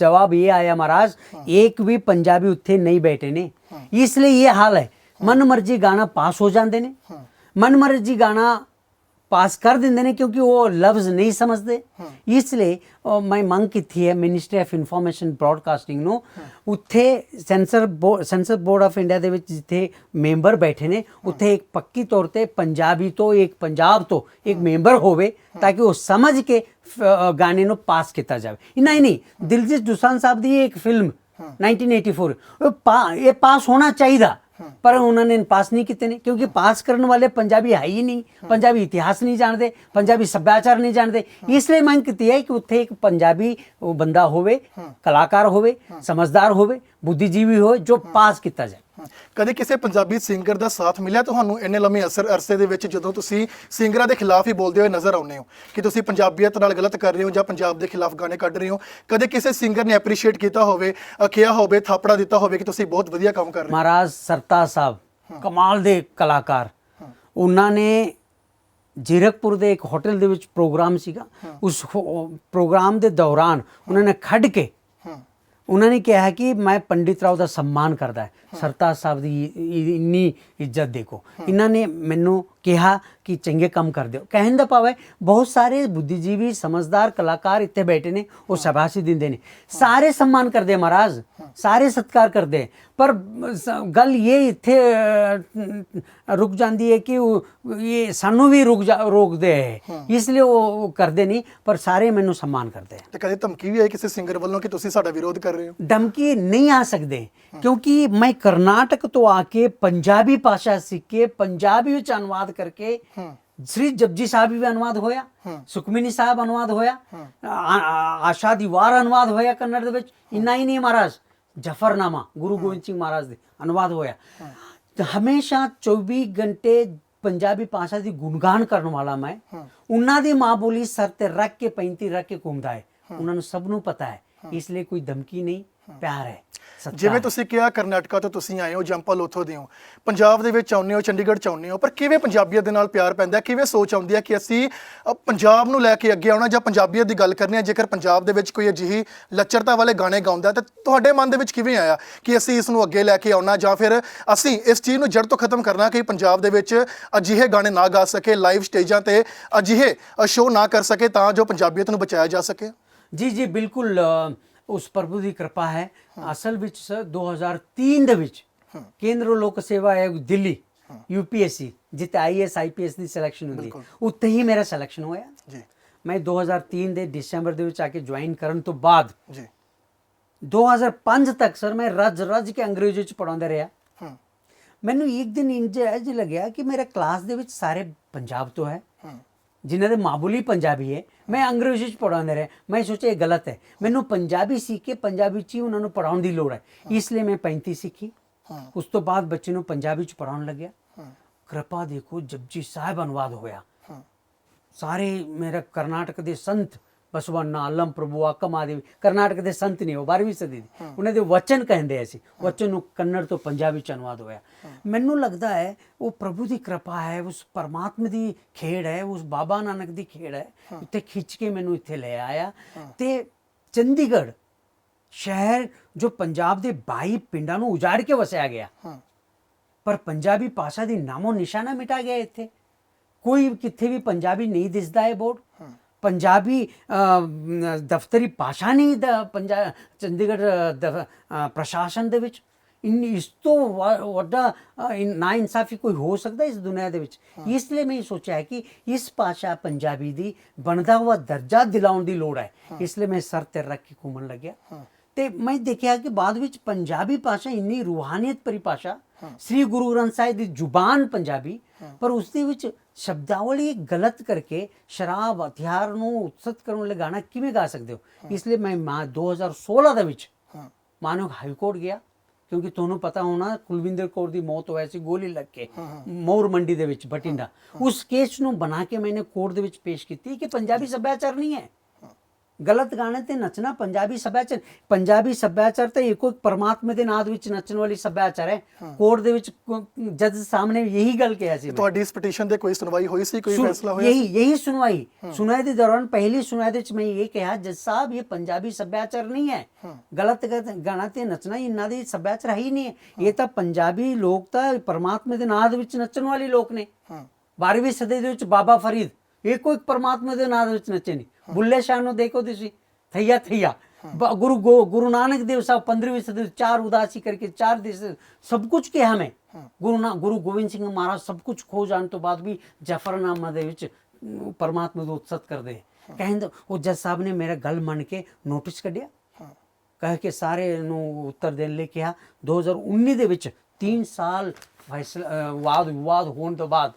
ਜਵਾਬ ਇਹ ਆਇਆ ਮਹਾਰਾਜ ਇੱਕ ਵੀ ਪੰਜਾਬੀ ਉੱਥੇ ਨਹੀਂ ਬੈਠੇ ਨੇ। ਇਸ ਲਈ ਇਹ ਹਾਲ ਹੈ। ਮਨ ਮਰਜ਼ੀ ਗਾਣਾ ਪਾਸ ਹੋ ਜਾਂਦੇ ਨੇ। ਮਨ ਮਰਜ਼ੀ ਗਾਣਾ ਪਾਸ ਕਰ ਦਿੰਦੇ ਨੇ ਕਿਉਂਕਿ ਉਹ ਲਫ਼ਜ਼ ਨਹੀਂ ਸਮਝਦੇ। ਇਸ ਲਈ ਮੈਂ ਮੰਗ ਕੀਤੀ ਹੈ ਮਿਨਿਸਟਰੀ ਆਫ ਇਨਫੋਰਮੇਸ਼ਨ ਬ੍ਰਾਡਕਾਸਟਿੰਗ ਨੂੰ ਉੱਥੇ censor censor board of India ਦੇ ਵਿੱਚ ਜਿੱਥੇ ਮੈਂਬਰ ਬੈਠੇ ਨੇ ਉੱਥੇ ਇੱਕ ਪੱਕੀ ਤੌਰ ਤੇ ਪੰਜਾਬੀ ਤੋਂ ਇੱਕ ਪੰਜਾਬ ਤੋਂ ਇੱਕ ਮੈਂਬਰ ਹੋਵੇ ਤਾਂ ਕਿ ਉਹ ਸਮਝ ਕੇ ਗਾਣੇ ਨੂੰ ਪਾਸ ਕੀਤਾ ਜਾਵੇ। ਇੰਨਾ ਹੀ ਨਹੀਂ ਦਿਲਜੀਤ ਦੁਸਾਂਝ ਸਾਹਿਬ ਦੀ ਇੱਕ ਫਿਲਮ 1984 ਉਹ ਪਾ- ਇਹ ਪਾਸ ਹੋਣਾ ਚਾਹੀਦਾ। ਪਰ ਉਹਨਾਂ ਨੇ ਪਾਸ ਨਹੀਂ ਕੀਤੇ ਨੇ ਕਿਉਂਕਿ ਪਾਸ ਕਰਨ ਵਾਲੇ ਪੰਜਾਬੀ ਹੈ ਹੀ ਨਹੀਂ ਪੰਜਾਬੀ ਇਤਿਹਾਸ ਨਹੀਂ ਜਾਣਦੇ ਪੰਜਾਬੀ ਸੱਭਿਆਚਾਰ ਨਹੀਂ ਜਾਣਦੇ। ਇਸ ਲਈ ਮੰਗ ਕੀਤੀ ਹੈ ਕਿ ਉੱਥੇ ਇੱਕ ਪੰਜਾਬੀ ਉਹ ਬੰਦਾ ਹੋਵੇ ਕਲਾਕਾਰ ਹੋਵੇ ਸਮਝਦਾਰ ਹੋਵੇ ਬੁੱਧੀਜੀਵੀ ਹੋਵੇ ਜੋ ਪਾਸ ਕੀਤਾ ਜਾਏ। ਕਦੇ ਕਿਸੇ ਪੰਜਾਬੀ ਸਿੰਗਰ ਦਾ ਸਾਥ ਮਿਲਿਆ? ਤੁਹਾਨੂੰ ਇੰਨੇ ਲੰਮੇ ਅਸਰ ਅਰਸੇ ਦੇ ਵਿੱਚ ਜਦੋਂ ਤੁਸੀਂ ਸਿੰਗਰਾਂ ਦੇ ਖਿਲਾਫ ਹੀ ਬੋਲਦੇ ਹੋਏ ਨਜ਼ਰ ਆਉਂਦੇ ਹੋ ਕਿ ਤੁਸੀਂ ਪੰਜਾਬੀਅਤ ਨਾਲ ਗਲਤ ਕਰ ਰਹੇ ਹੋ ਜਾਂ ਪੰਜਾਬ ਦੇ ਖਿਲਾਫ ਗਾਣੇ ਕੱਢ ਰਹੇ ਹੋ? ਕਦੇ ਕਿਸੇ ਸਿੰਗਰ ਨੇ ਐਪਰੀਸ਼ੀਏਟ ਕੀਤਾ ਹੋਵੇ ਕਿਹਾ ਹੋਵੇ ਥਾਪੜਾ ਦਿੱਤਾ ਹੋਵੇ ਕਿ ਤੁਸੀਂ ਬਹੁਤ ਵਧੀਆ ਕੰਮ ਕਰ ਰਹੇ ਹੋ? ਮਹਾਰਾਜ ਸਰਤਾਜ ਸਾਹਿਬ ਕਮਾਲ ਦੇ ਕਲਾਕਾਰ। ਉਹਨਾਂ ਨੇ ਜ਼ੀਰਕਪੁਰ ਦੇ ਇੱਕ ਹੋਟਲ ਦੇ ਵਿੱਚ ਪ੍ਰੋਗਰਾਮ ਸੀਗਾ। ਉਸ ਪ੍ਰੋਗਰਾਮ ਦੇ ਦੌਰਾਨ ਉਹਨਾਂ ਨੇ ਖੜ ਕੇ ਉਹਨਾਂ ਨੇ ਕਿਹਾ ਕਿ ਮੈਂ ਪੰਡਿਤ ਰਾਓ ਦਾ ਸਨਮਾਨ ਕਰਦਾ ਹੈ। ਸਰਤਾਜ ਸਾਹਿਬ ਦੀ ਇ- ਇੰਨੀ ਇੱਜ਼ਤ ਦੇਖੋ। ਇਹਨਾਂ ਨੇ ਮੈਨੂੰ ਕਿਹਾ ਕਿ ਚੰਗੇ ਕੰਮ ਕਰਦੇ ਹੋ। ਕਹਿਣ ਦਾ ਭਾਵ ਹੈ ਬਹੁਤ ਸਾਰੇ ਬੁੱਧੀਜੀਵੀ ਸਮਝਦਾਰ ਕਲਾਕਾਰ ਇੱਥੇ ਬੈਠੇ ਨੇ ਉਹ ਸ਼ਾਬਾਸ਼ੀ ਦਿੰਦੇ ਨੇ। ਸਾਰੇ ਸਨਮਾਨ ਕਰਦੇ ਆ ਮਹਾਰਾਜ ਸਾਰੇ ਸਤਿਕਾਰ ਕਰਦੇ। ਪਰ ਸ- ਗੱਲ ਇਹ ਇੱਥੇ ਅ, ਰੁਕ ਜਾਂਦੀ ਹੈ ਕਿ ਉਹ ਇਹ ਸਾਨੂੰ ਵੀ ਰੁਕ ਜਾ ਰੋਕਦੇ ਹੈ ਇਸ ਲਈ ਉਹ ਉਹ ਕਰਦੇ ਨਹੀਂ ਪਰ ਸਾਰੇ ਮੈਨੂੰ ਸਨਮਾਨ ਕਰਦੇ ਹੈ ਤੇ ਕਦੇ ਧਮਕੀ ਵੀ ਆਈ ਕਿਸੇ ਸਿੰਗਰ ਵੱਲੋਂ ਕਿ ਤੁਸੀਂ ਸਾਡਾ ਵਿਰੋਧ ਕਰ ਰਹੇ ਹੋ? ਧਮਕੀ ਨਹੀਂ ਆ ਸਕਦੇ ਕਿਉਂਕਿ ਮੈਂ ਕਰਨਾਟਕ ਤੋਂ ਆ ਕੇ ਪੰਜਾਬੀ ਭਾਸ਼ਾ ਸਿੱਖ ਕੇ ਪੰਜਾਬੀ ਵਿੱਚ ਅਨੁਵਾਦ ਕਰਕੇ ਸ੍ਰੀ ਜਪਜੀ ਸਾਹਿਬ ਵੀ ਅਨੁਵਾਦ ਹੋਇਆ ਸੁਖਮਨੀ ਸਾਹਿਬ ਅਨੁਵਾਦ ਹੋਇਆ ਆਸ਼ਾ ਦੀ ਵਾਰ ਅਨੁਵਾਦ ਹੋਇਆ ਕੰਨੜ ਦੇ ਵਿੱਚ। ਇੰਨਾ ਹੀ ਨਹੀਂ ਮਹਾਰਾਜ ਜਫਰਨਾਮਾ ਗੁਰੂ ਗੋਬਿੰਦ ਸਿੰਘ ਮਹਾਰਾਜ ਦੇ ਅਨੁਵਾਦ ਹੋਇਆ। ਹਮੇਸ਼ਾ 24 ਘੰਟੇ ਪੰਜਾਬੀ ਭਾਸ਼ਾ ਦੀ ਗੁਣਗਾਨ ਕਰਨ ਵਾਲਾ ਮੈਂ। ਉਹਨਾਂ ਦੀ ਮਾਂ ਬੋਲੀ ਸਰ ਤੇ ਰੱਖ ਕੇ 35 ਰੱਖ ਕੇ ਘੁੰਮਦਾ ਹੈ। ਉਹਨਾਂ ਨੂੰ ਸਭ ਨੂੰ ਪਤਾ ਹੈ। ਇਸ ਲਈ ਕੋਈ ਧਮਕੀ ਨਹੀਂ। ਪਿਆਰ ਹੈ ਜਿਵੇਂ। ਤੁਸੀਂ ਕਿਹਾ ਕਰਨਾਟਕਾ ਤੋਂ ਤੁਸੀਂ ਆਏ ਹੋ ਜੰਪਲ ਉੱਥੋਂ ਦੇ ਹੋ ਪੰਜਾਬ ਦੇ ਵਿੱਚ ਆਉਂਦੇ ਹੋ ਚੰਡੀਗੜ੍ਹ ਚ ਆਉਂਦੇ ਹੋ ਪਰ ਕਿਵੇਂ ਪੰਜਾਬੀਅਤ ਦੇ ਨਾਲ ਪਿਆਰ ਪੈਂਦਾ? ਕਿਵੇਂ ਸੋਚ ਆਉਂਦੀ ਹੈ ਕਿ ਅਸੀਂ ਅ, ਪੰਜਾਬ ਨੂੰ ਲੈ ਕੇ ਅੱਗੇ ਆਉਣਾ ਜਾਂ ਪੰਜਾਬੀਅਤ ਦੀ ਗੱਲ ਕਰਨੀ ਹੈ ਜੇਕਰ ਪੰਜਾਬ ਦੇ ਵਿੱਚ ਕੋਈ ਅਜਿਹੀ ਲੱਚਰਤਾ ਵਾਲੇ ਗਾਣੇ ਗਾਉਂਦਾ ਤਾਂ ਤੁਹਾਡੇ ਮਨ ਦੇ ਵਿੱਚ ਕਿਵੇਂ ਆਇਆ ਕਿ ਅਸੀਂ ਇਸ ਨੂੰ ਅੱਗੇ ਲੈ ਕੇ ਆਉਣਾ ਜਾਂ ਫਿਰ ਅਸੀਂ ਇਸ ਚੀਜ਼ ਨੂੰ ਜੜ ਤੋਂ ਖਤਮ ਕਰਨਾ ਕਿ ਪੰਜਾਬ ਦੇ ਵਿੱਚ ਅਜਿਹੇ ਗਾਣੇ ਨਾ ਗਾ ਸਕੇ ਲਾਈਵ ਸਟੇਜਾਂ ਤੇ ਅਜਿਹੇ ਸ਼ੋਅ ਨਾ ਕਰ ਸਕੇ ਤਾਂ ਜੋ ਪੰਜਾਬੀਅਤ ਨੂੰ ਬਚਾਇਆ ਜਾ ਸਕੇ ਜੀ ਜੀ ਬਿਲਕੁਲ ਅ, ਉਸ ਪ੍ਰਭੂ ਦੀ ਕਿਰਪਾ ਹੈ। ਅਸਲ ਵਿੱਚ ਸਰ 2003 ਦੇ ਵਿੱਚ ਕੇਂਦਰ ਲੋਕ ਸੇਵਾ ਆਯੋਗ ਦਿੱਲੀ ਯੂਪੀਐਸਸੀ ਜਿੱਥੇ ਆਈਐਸ ਆਈਪੀਐਸ ਦੀ ਸਿਲੈਕਸ਼ਨ ਹੁੰਦੀ ਉੱਥੇ ਹੀ ਮੇਰਾ ਸਿਲੈਕਸ਼ਨ ਹੋਇਆ। ਜੀ। ਮੈਂ 2003 ਦੇ ਦਸੰਬਰ ਦੇ ਵਿੱਚ ਆ ਕੇ ਜੁਆਇਨ ਕਰਨ ਤੋਂ ਬਾਅਦ ਜੀ। 2005 ਤੱਕ ਸਰ ਮੈਂ ਰੱਜ ਰੱਜ ਕੇ ਅੰਗਰੇਜ਼ੀ ਚ ਪੜਾਉਂਦਾ ਰਿਹਾ। ਮੈਨੂੰ ਇੱਕ ਦਿਨ ਇੰਜ ਲੱਗਿਆ ਕਿ ਮੇਰੇ ਕਲਾਸ ਦੇ ਵਿੱਚ ਸਾਰੇ ਪੰਜਾਬ ਤੋਂ ਹੂੰ। ਜਿਨ੍ਹਾਂ ਦੇ ਮਾਮੂਲੀ ਪੰਜਾਬੀ ਹੈ ਮੈਂ ਅੰਗਰੇਜ਼ੀ ਚ ਪੜਾਉਂਦਾ ਰਿਹਾ। ਮੈਂ ਸੋਚਿਆ ਇਹ ਗਲਤ ਹੈ। ਮੈਨੂੰ ਪੰਜਾਬੀ ਸਿੱਖ ਕੇ ਪੰਜਾਬੀ ਚ ਹੀ ਉਹਨਾਂ ਨੂੰ ਪੜਾਉਣ ਦੀ ਲੋੜ ਹੈ। ਇਸ ਲਈ ਮੈਂ 35 ਸਿੱਖੀ। ਉਸ ਤੋਂ ਬਾਅਦ ਬੱਚੇ ਨੂੰ ਪੰਜਾਬੀ ਚ ਪੜਾਉਣ ਲੱਗਿਆ। ਕਿਰਪਾ ਦੇਖੋ ਜਪਜੀ ਸਾਹਿਬ ਅਨੁਵਾਦ ਹੋਇਆ। ਸਾਰੇ ਮੇਰੇ ਕਰਨਾਟਕ ਦੇ ਸੰਤ ਬਸਵੰਨਾ ਅਲਮ ਪ੍ਰਭੂ ਆਕਮਾਦੇਵੀ ਕਰਨਾਟਕ ਦੇ ਸੰਤ ਨੇ ਉਹ 12ਵੀਂ ਸਦੀ ਦੇ ਉਹਨਾਂ ਦੇ ਵਚਨ ਕਹਿੰਦੇ ਸੀ ਵਚਨ ਨੂੰ ਕੰਨੜ ਤੋਂ ਪੰਜਾਬੀ ਚ ਅਨੁਵਾਦ ਹੋਇਆ ਮੈਨੂੰ ਲੱਗਦਾ ਹੈ ਉਹ ਪ੍ਰਭੂ ਦੀ ਕਿਰਪਾ ਹੈ ਉਸ ਪਰਮਾਤਮਾ ਦੀ ਖੇਡ ਹੈ ਉਸ ਬਾਬਾ ਨਾਨਕ ਦੀ ਖੇਡ ਹੈ ਇੱਥੇ ਖਿੱਚ ਕੇ ਮੈਨੂੰ ਇੱਥੇ ਲੈ ਆਇਆ ਤੇ ਚੰਡੀਗੜ੍ਹ ਸ਼ਹਿਰ ਜੋ ਪੰਜਾਬ ਦੇ 22 ਪਿੰਡਾਂ ਨੂੰ ਉਜਾੜ ਕੇ ਵਸਿਆ ਗਿਆ ਪਰ ਪੰਜਾਬੀ ਭਾਸ਼ਾ ਦੀ ਨਾਮੋ ਨਿਸ਼ਾਨਾ ਮਿਟਾ ਗਿਆ ਇੱਥੇ ਕੋਈ ਕਿੱਥੇ ਵੀ ਪੰਜਾਬੀ ਨਹੀਂ ਦਿਸਦਾ ਹੈ ਬੋਰਡ ਪੰਜਾਬੀ ਦਫ਼ਤਰੀ ਭਾਸ਼ਾ ਨਹੀਂ ਦਾ ਪੰਜਾਬ ਚੰਡੀਗੜ੍ਹ ਪ੍ਰਸ਼ਾਸਨ ਦੇ ਵਿੱਚ। ਇਨ ਇਸ ਤੋਂ ਵੱਡਾ ਨਾ ਇਨਸਾਫੀ ਕੋਈ ਹੋ ਸਕਦਾ ਇਸ ਦੁਨੀਆ ਦੇ ਵਿੱਚ। ਇਸ ਲਈ ਮੈਂ ਸੋਚਿਆ ਕਿ ਇਸ ਭਾਸ਼ਾ ਪੰਜਾਬੀ ਦੀ ਬਣਦਾ ਹੋਇਆ ਦਰਜਾ ਦਿਲਾਉਣ ਦੀ ਲੋੜ ਹੈ। ਇਸ ਲਈ ਮੈਂ ਸਰ ਤੇ ਰੱਖ ਕੇ ਘੁੰਮਣ ਲੱਗਿਆ। ਤੇ ਮੈਂ ਦੇਖਿਆ ਕਿ ਬਾਅਦ ਵਿੱਚ ਪੰਜਾਬੀ ਭਾਸ਼ਾ ਇੰਨੀ ਰੂਹਾਨੀਅਤ ਭਰੀ ਭਾਸ਼ਾ ਸ੍ਰੀ ਗੁਰੂ ਗ੍ਰੰਥ ਸਾਹਿਬ ਦੀ ਜ਼ੁਬਾਨ ਪੰਜਾਬੀ ਪਰ ਉਸ ਦੇ ਵਿੱਚ ਸ਼ਬਦਾਵਲੀ ਗਲਤ ਕਰਕੇ ਸ਼ਰਾਬ ਹਥਿਆਰ ਨੂੰ ਉਤਸਤ ਕਰਨ ਵਾਲੇ ਗਾਣਾ ਕਿਵੇਂ ਗਾ ਸਕਦੇ ਹੋ? ਇਸ ਲਈ ਮੈਂ ਮਾ 2016 ਦੇ ਵਿੱਚ ਹਾਂ। ਮਾਨਵ ਹਾਈ ਕੋਰਟ ਗਿਆ ਕਿਉਂਕਿ ਤੁਹਾਨੂੰ ਪਤਾ ਹੋਣਾ ਕੁਲਵਿੰਦਰ ਕੌਰ ਦੀ ਮੌਤ ਹੋਈ ਸੀ ਗੋਲੀ ਲੱਗ ਕੇ ਮੌਰ ਮੰਡੀ ਦੇ ਵਿੱਚ ਬਟਿੰਡਾ ਉਸ ਕੇਸ ਨੂੰ ਬਣਾ ਕੇ ਮੈंने ਕੋਰਟ ਦੇ ਵਿੱਚ ਪੇਸ਼ ਕੀਤੀ ਕਿ ਪੰਜਾਬੀ ਸੱਭਿਆਚਾਰ ਨਹੀਂ ਹੈ। ਗਲਤ ਗਾਣੇ ਤੇ ਨੱਚਣਾ ਪੰਜਾਬੀ ਸੱਭਿਆਚਾਰ ਪੰਜਾਬੀ ਸੱਭਿਆਚਾਰ ਤੇ ਇੱਕੋ ਇੱਕ ਪਰਮਾਤਮਾ ਦੇ ਨਾਦ ਵਿੱਚ ਨੱਚਣ ਵਾਲੀ ਸੱਭਿਆਚਾਰ ਹੈ। ਕੋਰਟ ਦੇ ਵਿੱਚ ਜੱਜ ਸਾਹਮਣੇ ਇਹੀ ਗੱਲ ਕਿਹਾ ਸੀ ਤੁਹਾਡੀ ਇਸ ਪਟੀਸ਼ਨ ਤੇ ਕੋਈ ਸੁਣਵਾਈ ਹੋਈ ਸੀ ਕੋਈ ਫੈਸਲਾ ਹੋਇਆ ਸੀ? ਇਹੀ ਇਹੀ ਸੁਣਵਾਈ ਸੁਣਾਈ ਦੇ ਦੌਰਾਨ ਪਹਿਲੀ ਸੁਣਾਈ ਦੇ ਵਿੱਚ ਮੈਂ ਇਹ ਕਿਹਾ ਜੱਜ ਸਾਹਿਬ ਇਹ ਪੰਜਾਬੀ ਸੱਭਿਆਚਾਰ ਨਹੀਂ ਹੈ। ਗਲਤ ਗਾਣਾ ਤੇ ਨੱਚਣਾ ਇਹਨਾਂ ਦੀ ਸੱਭਿਆਚਾਰ ਹੀ ਨਹੀਂ ਹੈ। ਇਹ ਤਾਂ ਪੰਜਾਬੀ ਲੋਕ ਤਾਂ ਪਰਮਾਤਮਾ ਦੇ ਨਾਦ ਵਿੱਚ ਨੱਚਣ ਵਾਲੇ ਲੋਕ ਨੇ। 12ਵੀਂ ਸਦੀ ਦੇ ਵਿੱਚ ਬਾਬਾ ਫਰੀਦ ਇਹ ਕੋਈ ਪਰਮਾਤਮਾ ਦੇ ਨਾਦ ਵਿੱਚ ਨੱਚੇ ਨਹੀਂ ਬੁੱਲੇ ਸ਼ਾਹ ਨੂੰ ਦੇਖੋ ਤੁਸੀਂ ਥਈਆ ਥਈਆ। ਬ- ਗੁਰੂ ਗੋ ਗੁਰੂ ਨਾਨਕ ਦੇव ਸਾਹਿਬ 15ਵੀਂ ਸਦੀ ਵਿੱਚ ਚਾਰ ਉਦਾਸੀ ਕਰਕੇ ਚਾਰ ਦਿਸ ਸਭ ਕੁਝ ਕਿਹਾ ਮੈਂ। ਗੁਰੂ ਨਾ ਗੁਰੂ ਗੋਬਿੰਦ ਸਿੰਘ ਮਹਾਰਾਜ ਸਭ ਕੁਝ ਖੋ ਜਾਣ ਤੋਂ ਬਾਅਦ ਵੀ ਜਫਰਨਾਮਾ ਦੇ ਵਿੱਚ ਪਰਮਾਤਮਾ ਨੂੰ ਉਤਸਤ ਕਰਦੇ ਕਹਿੰਦੇ ਉਹ ਜੱਜ ਸਾਹਿਬ ਨੇ ਮੇਰਾ ਗੱਲ ਮੰਨ ਕੇ ਨੋਟਿਸ ਕੱਢਿਆ। ਕਹਿ ਕੇ ਸਾਰੇ ਨੂੰ ਉੱਤਰ ਦੇਣ ਲਈ ਕਿਹਾ। 2019 ਦੇ ਵਿੱਚ 3 ਸਾਲ ਫੈਸਲਾ ਵਾਦ ਵਿਵਾਦ ਹੋਣ ਤੋਂ ਬਾਅਦ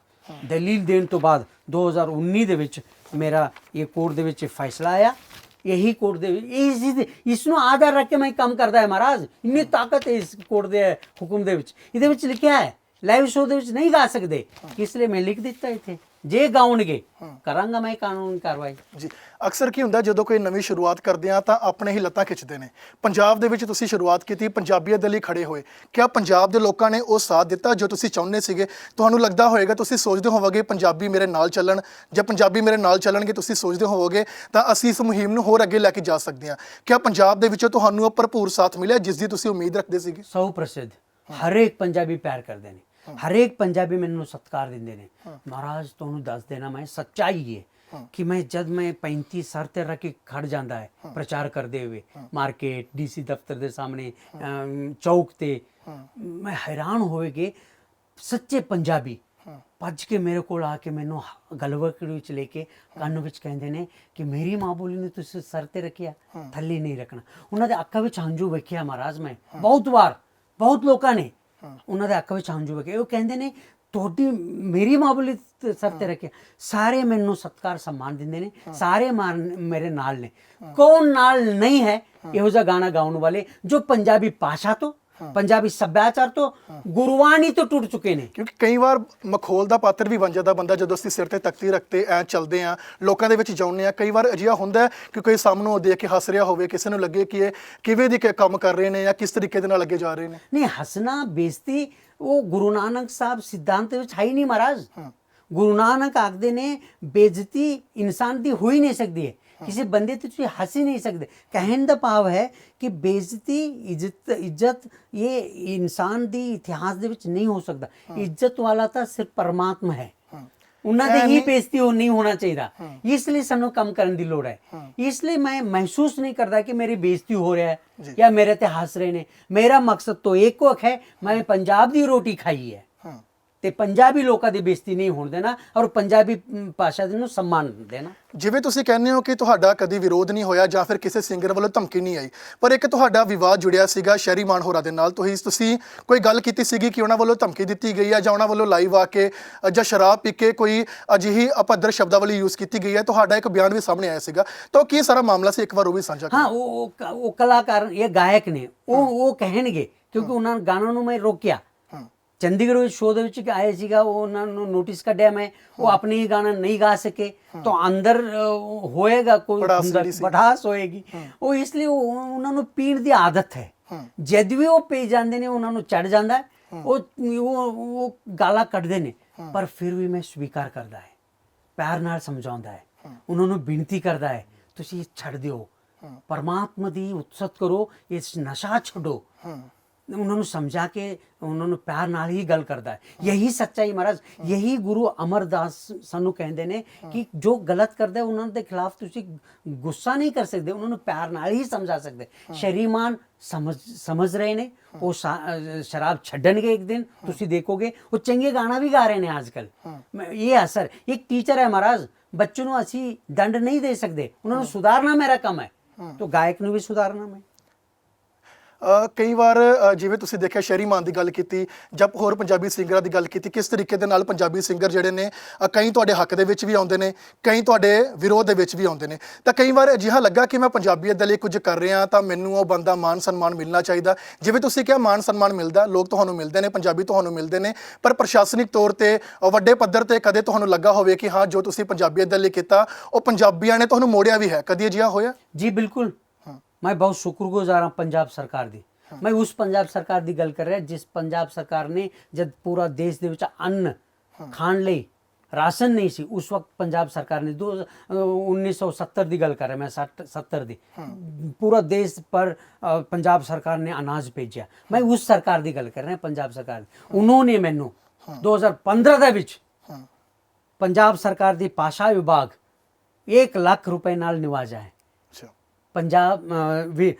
ਦਲੀਲ ਦੇਣ ਤੋਂ ਬਾਅਦ 2019 ਦੇ ਵਿੱਚ ਮੇਰਾ ਇਹ ਕੋਰਟ ਦੇ ਵਿੱਚ ਫੈਸਲਾ ਆਇਆ। ਇਹੀ ਕੋਰਟ ਦੇ ਵਿੱਚ ਇਸ ਇਸ ਨੂੰ ਆਧਾਰ ਰੱਖ ਕੇ ਮੈਂ ਕੰਮ ਕਰਦਾ ਹੈ ਮਹਾਰਾਜ। ਇੰਨੀ ਤਾਕਤ ਹੈ ਇਸ ਕੋਰਟ ਦੇ ਹੁਕਮ ਦੇ ਵਿੱਚ। ਇਹਦੇ ਵਿੱਚ ਲਿਖਿਆ ਹੈ ਲਾਈਵ ਸ਼ੋਅ ਦੇ ਵਿੱਚ ਨਹੀਂ ਗਾ ਸਕਦੇ। ਇਸ ਲਈ ਮੈਂ ਲਿਖ ਦਿੱਤਾ ਇੱਥੇ? ਜੇ ਗਾਉਣਗੇ ਕਰਾਂਗਾ ਮੈਂ ਕਾਨੂੰਨ ਕਾਰਵਾਈ। ਜੀ ਅਕਸਰ ਕੀ ਹੁੰਦਾ ਜਦੋਂ ਕੋਈ ਨਵੀਂ ਸ਼ੁਰੂਆਤ ਕਰਦੇ ਆ ਤਾਂ ਆਪਣੇ ਹੀ ਲੱਤਾਂ ਖਿੱਚਦੇ ਨੇ। ਪੰਜਾਬ ਦੇ ਵਿੱਚ ਤੁਸੀਂ ਸ਼ੁਰੂਆਤ ਕੀਤੀ ਪੰਜਾਬੀਅਤ ਦੇ ਲਈ ਖੜੇ ਹੋਏ। ਕਿਆ ਪੰਜਾਬ ਦੇ ਲੋਕਾਂ ਨੇ ਉਹ ਸਾਥ ਦਿੱਤਾ ਜੋ ਤੁਸੀਂ ਚਾਹੁੰਦੇ ਸੀਗੇ? ਤੁਹਾਨੂੰ ਲੱਗਦਾ ਹੋਵੇਗਾ ਤੁਸੀਂ ਸੋਚਦੇ ਹੋਵੋਗੇ ਪੰਜਾਬੀ ਮੇਰੇ ਨਾਲ ਚੱਲਣ ਜਾਂ ਪੰਜਾਬੀ ਮੇਰੇ ਨਾਲ ਚੱਲਣਗੇ ਤੁਸੀਂ ਸੋਚਦੇ ਹੋਵੋਗੇ ਤਾਂ ਅਸੀਂ ਇਸ ਮੁਹਿੰਮ ਨੂੰ ਹੋਰ ਅੱਗੇ ਲੈ ਕੇ ਜਾ ਸਕਦੇ ਹਾਂ। ਕਿਆ ਪੰਜਾਬ ਦੇ ਵਿੱਚੋਂ ਤੁਹਾਨੂੰ ਉਹ ਭਰਪੂਰ ਸਾਥ ਮਿਲਿਆ ਜਿਸ ਦੀ ਤੁਸੀਂ ਉਮੀਦ ਰੱਖਦੇ ਸੀਗੇ? ਸੌ ਪ੍ਰਸਿੱਧ। ਹਰੇਕ ਪੰਜਾਬੀ ਪਿਆਰ ਕਰਦੇ ਨੇ। ਹਰੇਕ ਪੰਜਾਬੀ ਮੈਨੂੰ ਸਤਿਕਾਰ ਦਿੰਦੇ ਨੇ। ਮਹਾਰਾਜ, ਤੁਹਾਨੂੰ ਦੱਸ ਦੇਣਾ ਮੈਂ ਸੱਚਾਈ ਹੈ ਕਿ ਮੈਂ ਜਦ ਮੈਂ 35 ਸਰ ਤੇ ਰੱਖ ਕੇ ਖੜ ਜਾਂਦਾ ਹੈ ਪ੍ਰਚਾਰ ਕਰਦੇ ਹੋਏ, ਮਾਰਕੀਟ, ਡੀਸੀ ਦਫ਼ਤਰ ਦੇ ਸਾਹਮਣੇ ਚੌਕ ਤੇ, ਮੈਂ ਹੈਰਾਨ ਹੋਵੇਗੇ, ਸੱਚੇ ਪੰਜਾਬੀ ਭੱਜ ਕੇ ਮੇਰੇ ਕੋਲ ਆ ਕੇ ਮੈਨੂੰ ਗਲਵਕੜੀ ਵਿੱਚ ਲੈ ਕੇ ਕੰਨ ਵਿੱਚ ਕਹਿੰਦੇ ਨੇ ਕਿ ਮੇਰੀ ਮਾਂ ਬੋਲੀ ਨੂੰ ਤੁਸੀਂ ਸਰ ਤੇ ਰੱਖਿਆ, ਥੱਲੇ ਨਹੀਂ ਰੱਖਣਾ। ਉਹਨਾਂ ਦੇ ਅੱਖਾਂ ਵਿੱਚ ਹੰਝੂ ਵੇਖਿਆ ਮਹਾਰਾਜ ਮੈਂ। ਬਹੁਤ ਵਾਰ, ਬਹੁਤ ਲੋਕਾਂ ਨੇ ਉਹਨਾਂ ਦੇ ਅੱਖਾਂ ਵਿੱਚ ਹੰਝੂ ਵੇਖੇ ਉਹ ਕਹਿੰਦੇ ਨੇ ਤੁਹਾਡੀ ਮੇਰੀ ਮਾਂ ਬੋਲੀ ਤੇ ਸਰ ਤੇ ਰੱਖਿਆ। ਸਾਰੇ ਮੈਨੂੰ ਸਤਕਾਰ ਸਨਮਾਨ ਦਿੰਦੇ ਨੇ। ਸਾਰੇ ਮਾਰ- ਮੇਰੇ ਨਾਲ ਨੇ। ਕੌਣ ਨਾਲ ਨਹੀਂ ਹੈ। ਇਹੋ ਜਿਹਾ ਗਾਣਾ ਗਾਉਣ ਵਾਲੇ ਜੋ ਪੰਜਾਬੀ ਭਾਸ਼ਾ ਤੋਂ ਪੰਜਾਬੀ ਸੱਭਿਆਚਾਰ ਤੋਂ ਗੁਰਬਾਣੀ ਤੋਂ ਟੁੱਟ ਚੁੱਕੇ ਨੇ। ਕਿਉਂਕਿ ਕਈ ਵਾਰ ਮਖੌਲ ਦਾ ਪਾਤਰ ਵੀ ਬਣ ਜਾਂਦਾ ਬੰਦਾ ਜਦੋਂ ਅਸੀਂ ਸਿਰ ਤੇ ਤਖਤੀ ਰੱਖਤੇ ਐ ਚੱਲਦੇ ਆ ਲੋਕਾਂ ਦੇ ਵਿੱਚ ਜਾਉਂਦੇ ਆ। ਕਈ ਵਾਰ ਅਜਿਹਾ ਹੁੰਦਾ ਕਿ ਕੋਈ ਸਾਹਮਣੋਂ ਦੇਖ ਕੇ ਹੱਸ ਰਿਹਾ ਹੋਵੇ ਕਿਸੇ ਨੂੰ ਲੱਗੇ ਕਿ ਇਹ ਕਿਵੇਂ ਦੀ ਕੰਮ ਕਰ ਰਹੇ ਨੇ ਜਾਂ ਕਿਸ ਤਰੀਕੇ ਦੇ ਨਾਲ ਅੱਗੇ ਜਾ ਰਹੇ ਨੇ। ਨਹੀਂ ਹੱਸਣਾ ਬੇਇੱਜ਼ਤੀ ਉਹ ਗੁਰੂ ਨਾਨਕ ਸਾਹਿਬ ਸਿਧਾਂਤ ਵਿੱਚ ਹੈ ਹੀ ਨਹੀਂ ਮਹਾਰਾਜ। ਗੁਰੂ ਨਾਨਕ ਆਖਦੇ ਨੇ ਬੇਇੱਜ਼ਤੀ ਇਨਸਾਨ ਦੀ ਹੋ ਹੀ ਨਹੀਂ ਸਕਦੀ ਹੈ। ਕਿਸੇ ਬੰਦੇ ਤੇ ਤੁਸੀਂ ਹੱਸ ਹੀ ਨਹੀਂ ਸਕਦੇ। ਕਹਿਣ ਦਾ ਭਾਵ ਹੈ ਕਿ ਬੇਇੱਜ਼ਤੀ ਇੱਜ਼ਤ ਇੱਜ਼ਤ ਇਹ ਇਨਸਾਨ ਦੀ ਇਤਿਹਾਸ ਦੇ ਵਿੱਚ ਨਹੀਂ ਹੋ ਸਕਦਾ। ਇੱਜ਼ਤ ਵਾਲਾ ਤਾਂ ਸਿਰਫ ਪਰਮਾਤਮਾ ਹੈ। ਉਹਨਾਂ ਦੇ ਹੀ ਬੇਇੱਜ਼ਤੀ ਹੋ ਨਹੀਂ ਹੋਣਾ ਚਾਹੀਦਾ। ਇਸ ਲਈ ਸਾਨੂੰ ਕੰਮ ਕਰਨ ਦੀ ਲੋੜ ਹੈ। ਇਸ ਲਈ ਮੈਂ ਮਹਿਸੂਸ ਨਹੀਂ ਕਰਦਾ ਕਿ ਮੇਰੀ ਬੇਇੱਜ਼ਤੀ ਹੋ ਰਿਹਾ ਹੈ ਜਾਂ। ਮੇਰੇ ਤੇ ਹੱਸ ਰਹੇ ਨੇ। ਮੇਰਾ ਮਕਸਦ ਤਾਂ ਇੱਕੋ ਹੈ ਮੈਂ ਪੰਜਾਬ ਦੀ ਰੋਟੀ ਖਾਈ ਹਾਂ। ਤੇ ਪੰਜਾਬੀ ਲੋਕਾਂ ਦੀ ਬੇਇੱਜ਼ਤੀ ਨਹੀਂ ਹੋਣ ਦੇਣਾ ਔਰ ਪੰਜਾਬੀ ਭਾਸ਼ਾ ਦੇ ਨੂੰ ਸਨਮਾਨ ਦੇਣਾ। ਜਿਵੇਂ ਤੁਸੀਂ ਕਹਿੰਦੇ ਹੋ ਕਿ ਤੁਹਾਡਾ ਕਦੀ ਵਿਰੋਧ ਨਹੀਂ ਹੋਇਆ ਜਾਂ ਫਿਰ ਕਿਸੇ ਸਿੰਗਰ ਵੱਲੋਂ ਧਮਕੀ ਨਹੀਂ ਆਈ ਪਰ ਇੱਕ ਤੁਹਾਡਾ ਵਿਵਾਦ ਜੁੜਿਆ ਸੀਗਾ ਸ਼ਹਿਰੀ ਮਾਨ ਹੋਰਾਂ ਦੇ ਨਾਲ। ਤੁਸੀਂ ਤੁਸੀਂ ਕੋਈ ਗੱਲ ਕੀਤੀ ਸੀਗੀ ਕਿ ਉਹਨਾਂ ਵੱਲੋਂ ਧਮਕੀ ਦਿੱਤੀ ਗਈ ਹੈ ਜਾਂ ਉਹਨਾਂ ਵੱਲੋਂ ਲਾਈਵ ਆ ਕੇ ਜਾਂ ਸ਼ਰਾਬ ਪੀ ਕੇ ਕੋਈ ਅਜਿਹੀ ਅਪੱਧਰ ਸ਼ਬਦਾਵਲੀ ਯੂਜ਼ ਕੀਤੀ ਗਈ ਹੈ ਤੁਹਾਡਾ ਇੱਕ ਬਿਆਨ ਵੀ ਸਾਹਮਣੇ ਆਇਆ ਸੀਗਾ। ਤਾਂ ਉਹ ਕੀ ਸਾਰਾ ਮਾਮਲਾ ਸੀ? ਇੱਕ ਵਾਰ ਉਹ ਵੀ ਸਾਂਝਾ ਕਰੋ। ਹਾਂ ਉਹ ਉਹ ਕਲਾਕਾਰ ਇਹ ਗਾਇਕ ਨੇ। ਉਹ ਉਹ ਕਹਿਣਗੇ ਕਿਉਂਕਿ ਉਹਨਾਂ ਗਾਣਾ ਨੂੰ ਮੈਂ ਰੋਕਿਆ। ਚੰਡੀਗੜ੍ਹ ਵਿੱਚ ਸ਼ੋਅ ਦੇ ਵਿੱਚ ਆਏ ਸੀਗਾ ਉਹ ਉਹਨਾਂ ਨੂੰ ਨੋਟਿਸ ਕੱਢਿਆ ਮੈਂ ਉਹ ਆਪਣੇ ਗਾਣਾ ਨਹੀਂ ਗਾ ਸਕੇ। ਤਾਂ ਅੰਦਰ ਹੋਏਗਾ ਕੋਈ ਭੜਾਸ ਹੁੰਦਾ- ਜਿਹੜੀ ਸੀ। ਭੜਾਸ ਹੋਏਗੀ। ਉਹ ਇਸ ਲਈ ਉਹ- ਉਹਨਾਂ ਨੂੰ ਪੀਣ ਦੀ ਆਦਤ ਹੈ। ਜਦ ਵੀ ਉਹ ਪੀ ਜਾਂਦੇ ਨੇ ਉਹਨਾਂ ਨੂੰ ਚੜ ਜਾਂਦਾ ਉਹ ਉਹ ਗਾਲਾਂ ਕੱਢਦੇ ਨੇ। ਪਰ ਫਿਰ ਵੀ ਮੈਂ ਸਵੀਕਾਰ ਕਰਦਾ ਹੈ। ਪਿਆਰ ਨਾਲ ਸਮਝਾਉਂਦਾ ਹੈ। ਉਹਨਾਂ ਨੂੰ ਬੇਨਤੀ ਕਰਦਾ ਹੈ ਤੁਸੀਂ ਛੱਡ ਦਿਓ। ਪਰਮਾਤਮਾ ਦੀ ਉਤਸਤ ਕਰੋ ਇਸ ਨਸ਼ਾ ਛੱਡੋ। ਉਹਨਾਂ ਨੂੰ ਸਮਝਾ ਕੇ ਉਹਨਾਂ ਨੂੰ ਪਿਆਰ ਨਾਲ ਹੀ ਗੱਲ ਕਰਦਾ ਹੈ ਯਹੀ ਸੱਚਾਈ ਮਹਾਰਾਜ ਯਹੀ ਗੁਰੂ ਅਮਰਦਾਸ ਸਾਨੂੰ ਕਹਿੰਦੇ ਨੇ ਕਿ ਜੋ ਗਲਤ ਕਰਦਾ ਉਹਨਾਂ ਦੇ ਖਿਲਾਫ ਤੁਸੀਂ ਗੁੱਸਾ ਨਹੀਂ ਕਰ ਸਕਦੇ ਉਹਨਾਂ ਨੂੰ ਪਿਆਰ ਨਾਲ ਹੀ ਸਮਝਾ ਸਕਦੇ ਸ਼ਰੀਮਾਨ ਸਮਝ ਸਮਝ ਰਹੇ ਨੇ ਉਹ ਸ਼ਾ- ਸ਼ਰਾਬ ਛੱਡਣਗੇ ਇੱਕ ਦਿਨ ਤੁਸੀਂ ਦੇਖੋਗੇ ਉਹ ਚੰਗੇ ਗਾਣਾ ਵੀ ਗਾ ਰਹੇ ਨੇ ਅੱਜਕੱਲ ਇਹ ਅਸਰ ਇੱਕ ਟੀਚਰ ਹੈ ਮਹਾਰਾਜ ਬੱਚੇ ਨੂੰ ਅਸੀਂ ਦੰਡ ਨਹੀਂ ਦੇ ਸਕਦੇ ਉਹਨਾਂ ਨੂੰ ਸੁਧਾਰਨਾ ਮੇਰਾ ਕੰਮ ਹੈ ਤਾਂ ਗਾਇਕ ਨੂੰ ਵੀ ਸੁਧਾਰਨਾ ਮੈਂ ਕਈ ਵਾਰ ਜਿਵੇਂ ਤੁਸੀਂ ਦੇਖਿਆ ਸ਼ਹਿਰੀ ਮਾਨ ਦੀ ਗੱਲ ਕੀਤੀ ਜਾਂ ਹੋਰ ਪੰਜਾਬੀ ਸਿੰਗਰਾਂ ਦੀ ਗੱਲ ਕੀਤੀ, ਕਿਸ ਤਰੀਕੇ ਦੇ ਨਾਲ ਪੰਜਾਬੀ ਸਿੰਗਰ ਜਿਹੜੇ ਨੇ ਕਈ ਤੁਹਾਡੇ ਹੱਕ ਦੇ ਵਿੱਚ ਵੀ ਆਉਂਦੇ ਨੇ, ਕਈ ਤੁਹਾਡੇ ਵਿਰੋਧ ਦੇ ਵਿੱਚ ਵੀ ਆਉਂਦੇ ਨੇ। ਤਾਂ ਕਈ ਵਾਰ ਅਜਿਹਾ ਲੱਗਾ ਕਿ ਮੈਂ ਪੰਜਾਬੀਅਤ ਦੇ ਲਈ ਕੁਝ ਕਰ ਰਿਹਾ ਤਾਂ ਮੈਨੂੰ ਉਹ ਬੰਦਾ ਮਾਨ ਸਨਮਾਨ ਮਿਲਣਾ ਚਾਹੀਦਾ। ਜਿਵੇਂ ਤੁਸੀਂ ਕਿਹਾ ਮਾਨ ਸਨਮਾਨ ਮਿਲਦਾ, ਲੋਕ ਤੁਹਾਨੂੰ ਮਿਲਦੇ ਨੇ, ਪੰਜਾਬੀ ਤੁਹਾਨੂੰ ਮਿਲਦੇ ਨੇ, ਪਰ ਪ੍ਰਸ਼ਾਸਨਿਕ ਤੌਰ ਤੇ ਵੱਡੇ ਪੱਧਰ ਤੇ ਕਦੇ ਤੁਹਾਨੂੰ ਲੱਗਾ ਹੋਵੇ ਕਿ ਹਾਂ, ਜੋ ਤੁਸੀਂ ਪੰਜਾਬੀਅਤ ਦੇ ਲਈ ਕੀਤਾ, ਉਹ ਪੰਜਾਬੀਆਂ ਨੇ ਤੁਹਾਨੂੰ ਮੋੜਿਆ ਵੀ ਹੈ। ਕਦੀ ਅਜਿਹਾ ਹੋਇਆ? ਜੀ, ਬਿਲਕੁਲ। ਮੈਂ ਬਹੁਤ ਸ਼ੁਕਰਗੁਜ਼ਾਰ ਹਾਂ ਪੰਜਾਬ ਸਰਕਾਰ ਦੀ। ਮੈਂ ਉਸ ਪੰਜਾਬ ਸਰਕਾਰ ਦੀ ਗੱਲ ਕਰ ਰਿਹਾ ਜਿਸ ਪੰਜਾਬ ਸਰਕਾਰ ਨੇ ਜਦ ਪੂਰਾ ਦੇਸ਼ ਦੇ ਵਿੱਚ ਅੰਨ ਖਾਣ ਲਈ ਰਾਸ਼ਨ ਨਹੀਂ ਸੀ ਉਸ ਵਕਤ ਪੰਜਾਬ ਸਰਕਾਰ ਨੇ ਦੋ ਅ, 1970 ਦੀ ਗੱਲ ਕਰ ਰਿਹਾ ਮੈਂ 60 70 ਦੀ। ਪੂਰਾ ਦੇਸ਼ ਪਰ ਪੰਜਾਬ ਸਰਕਾਰ ਨੇ ਅਨਾਜ ਭੇਜਿਆ। ਮੈਂ ਉਸ ਸਰਕਾਰ ਦੀ ਗੱਲ ਕਰ ਰਿਹਾ ਪੰਜਾਬ ਸਰਕਾਰ ਉਹਨਾਂ ਨੇ ਮੈਨੂੰ 2015 ਦੇ ਵਿੱਚ ਪੰਜਾਬ ਸਰਕਾਰ ਦੀ ਭਾਸ਼ਾ ਵਿਭਾਗ 1 ਲੱਖ ਰੁਪਏ ਨਾਲ ਨਿਵਾਜਿਆ ਹੈ। ਪੰਜਾਬ ਵੀ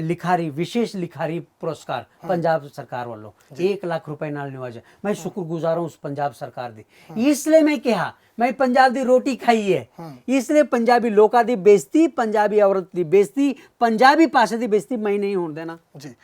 ਲਿਖਾਰੀ ਵਿਸ਼ੇਸ਼ ਲਿਖਾਰੀ ਪੁਰਸਕਾਰ ਪੰਜਾਬ ਸਰਕਾਰ ਵੱਲੋਂ। 1 ਲੱਖ ਰੁਪਏ ਨਾਲ ਨਿਵਾਜਿਆ। ਮੈਂ ਸ਼ੁਕਰਗੁਜ਼ਾਰ ਹਾਂ ਉਸ ਪੰਜਾਬ ਸਰਕਾਰ ਦੀ। ਇਸ ਲਈ ਮੈਂ ਕਿਹਾ ਮੈਂ ਪੰਜਾਬ ਦੀ ਰੋਟੀ ਖਾਈ ਹੈ। ਇਸ ਲਈ ਪੰਜਾਬੀ ਲੋਕਾਂ ਦੀ ਬੇਇੱਜ਼ਤੀ ਪੰਜਾਬੀ ਔਰਤ ਦੀ ਬੇਇੱਜ਼ਤੀ ਪੰਜਾਬੀ ਭਾਸ਼ਾ ਦੀ ਬੇਇੱਜ਼ਤੀ ਮੈਂ ਨਹੀਂ ਹੋਣ ਦੇਣਾ। ਜੀ।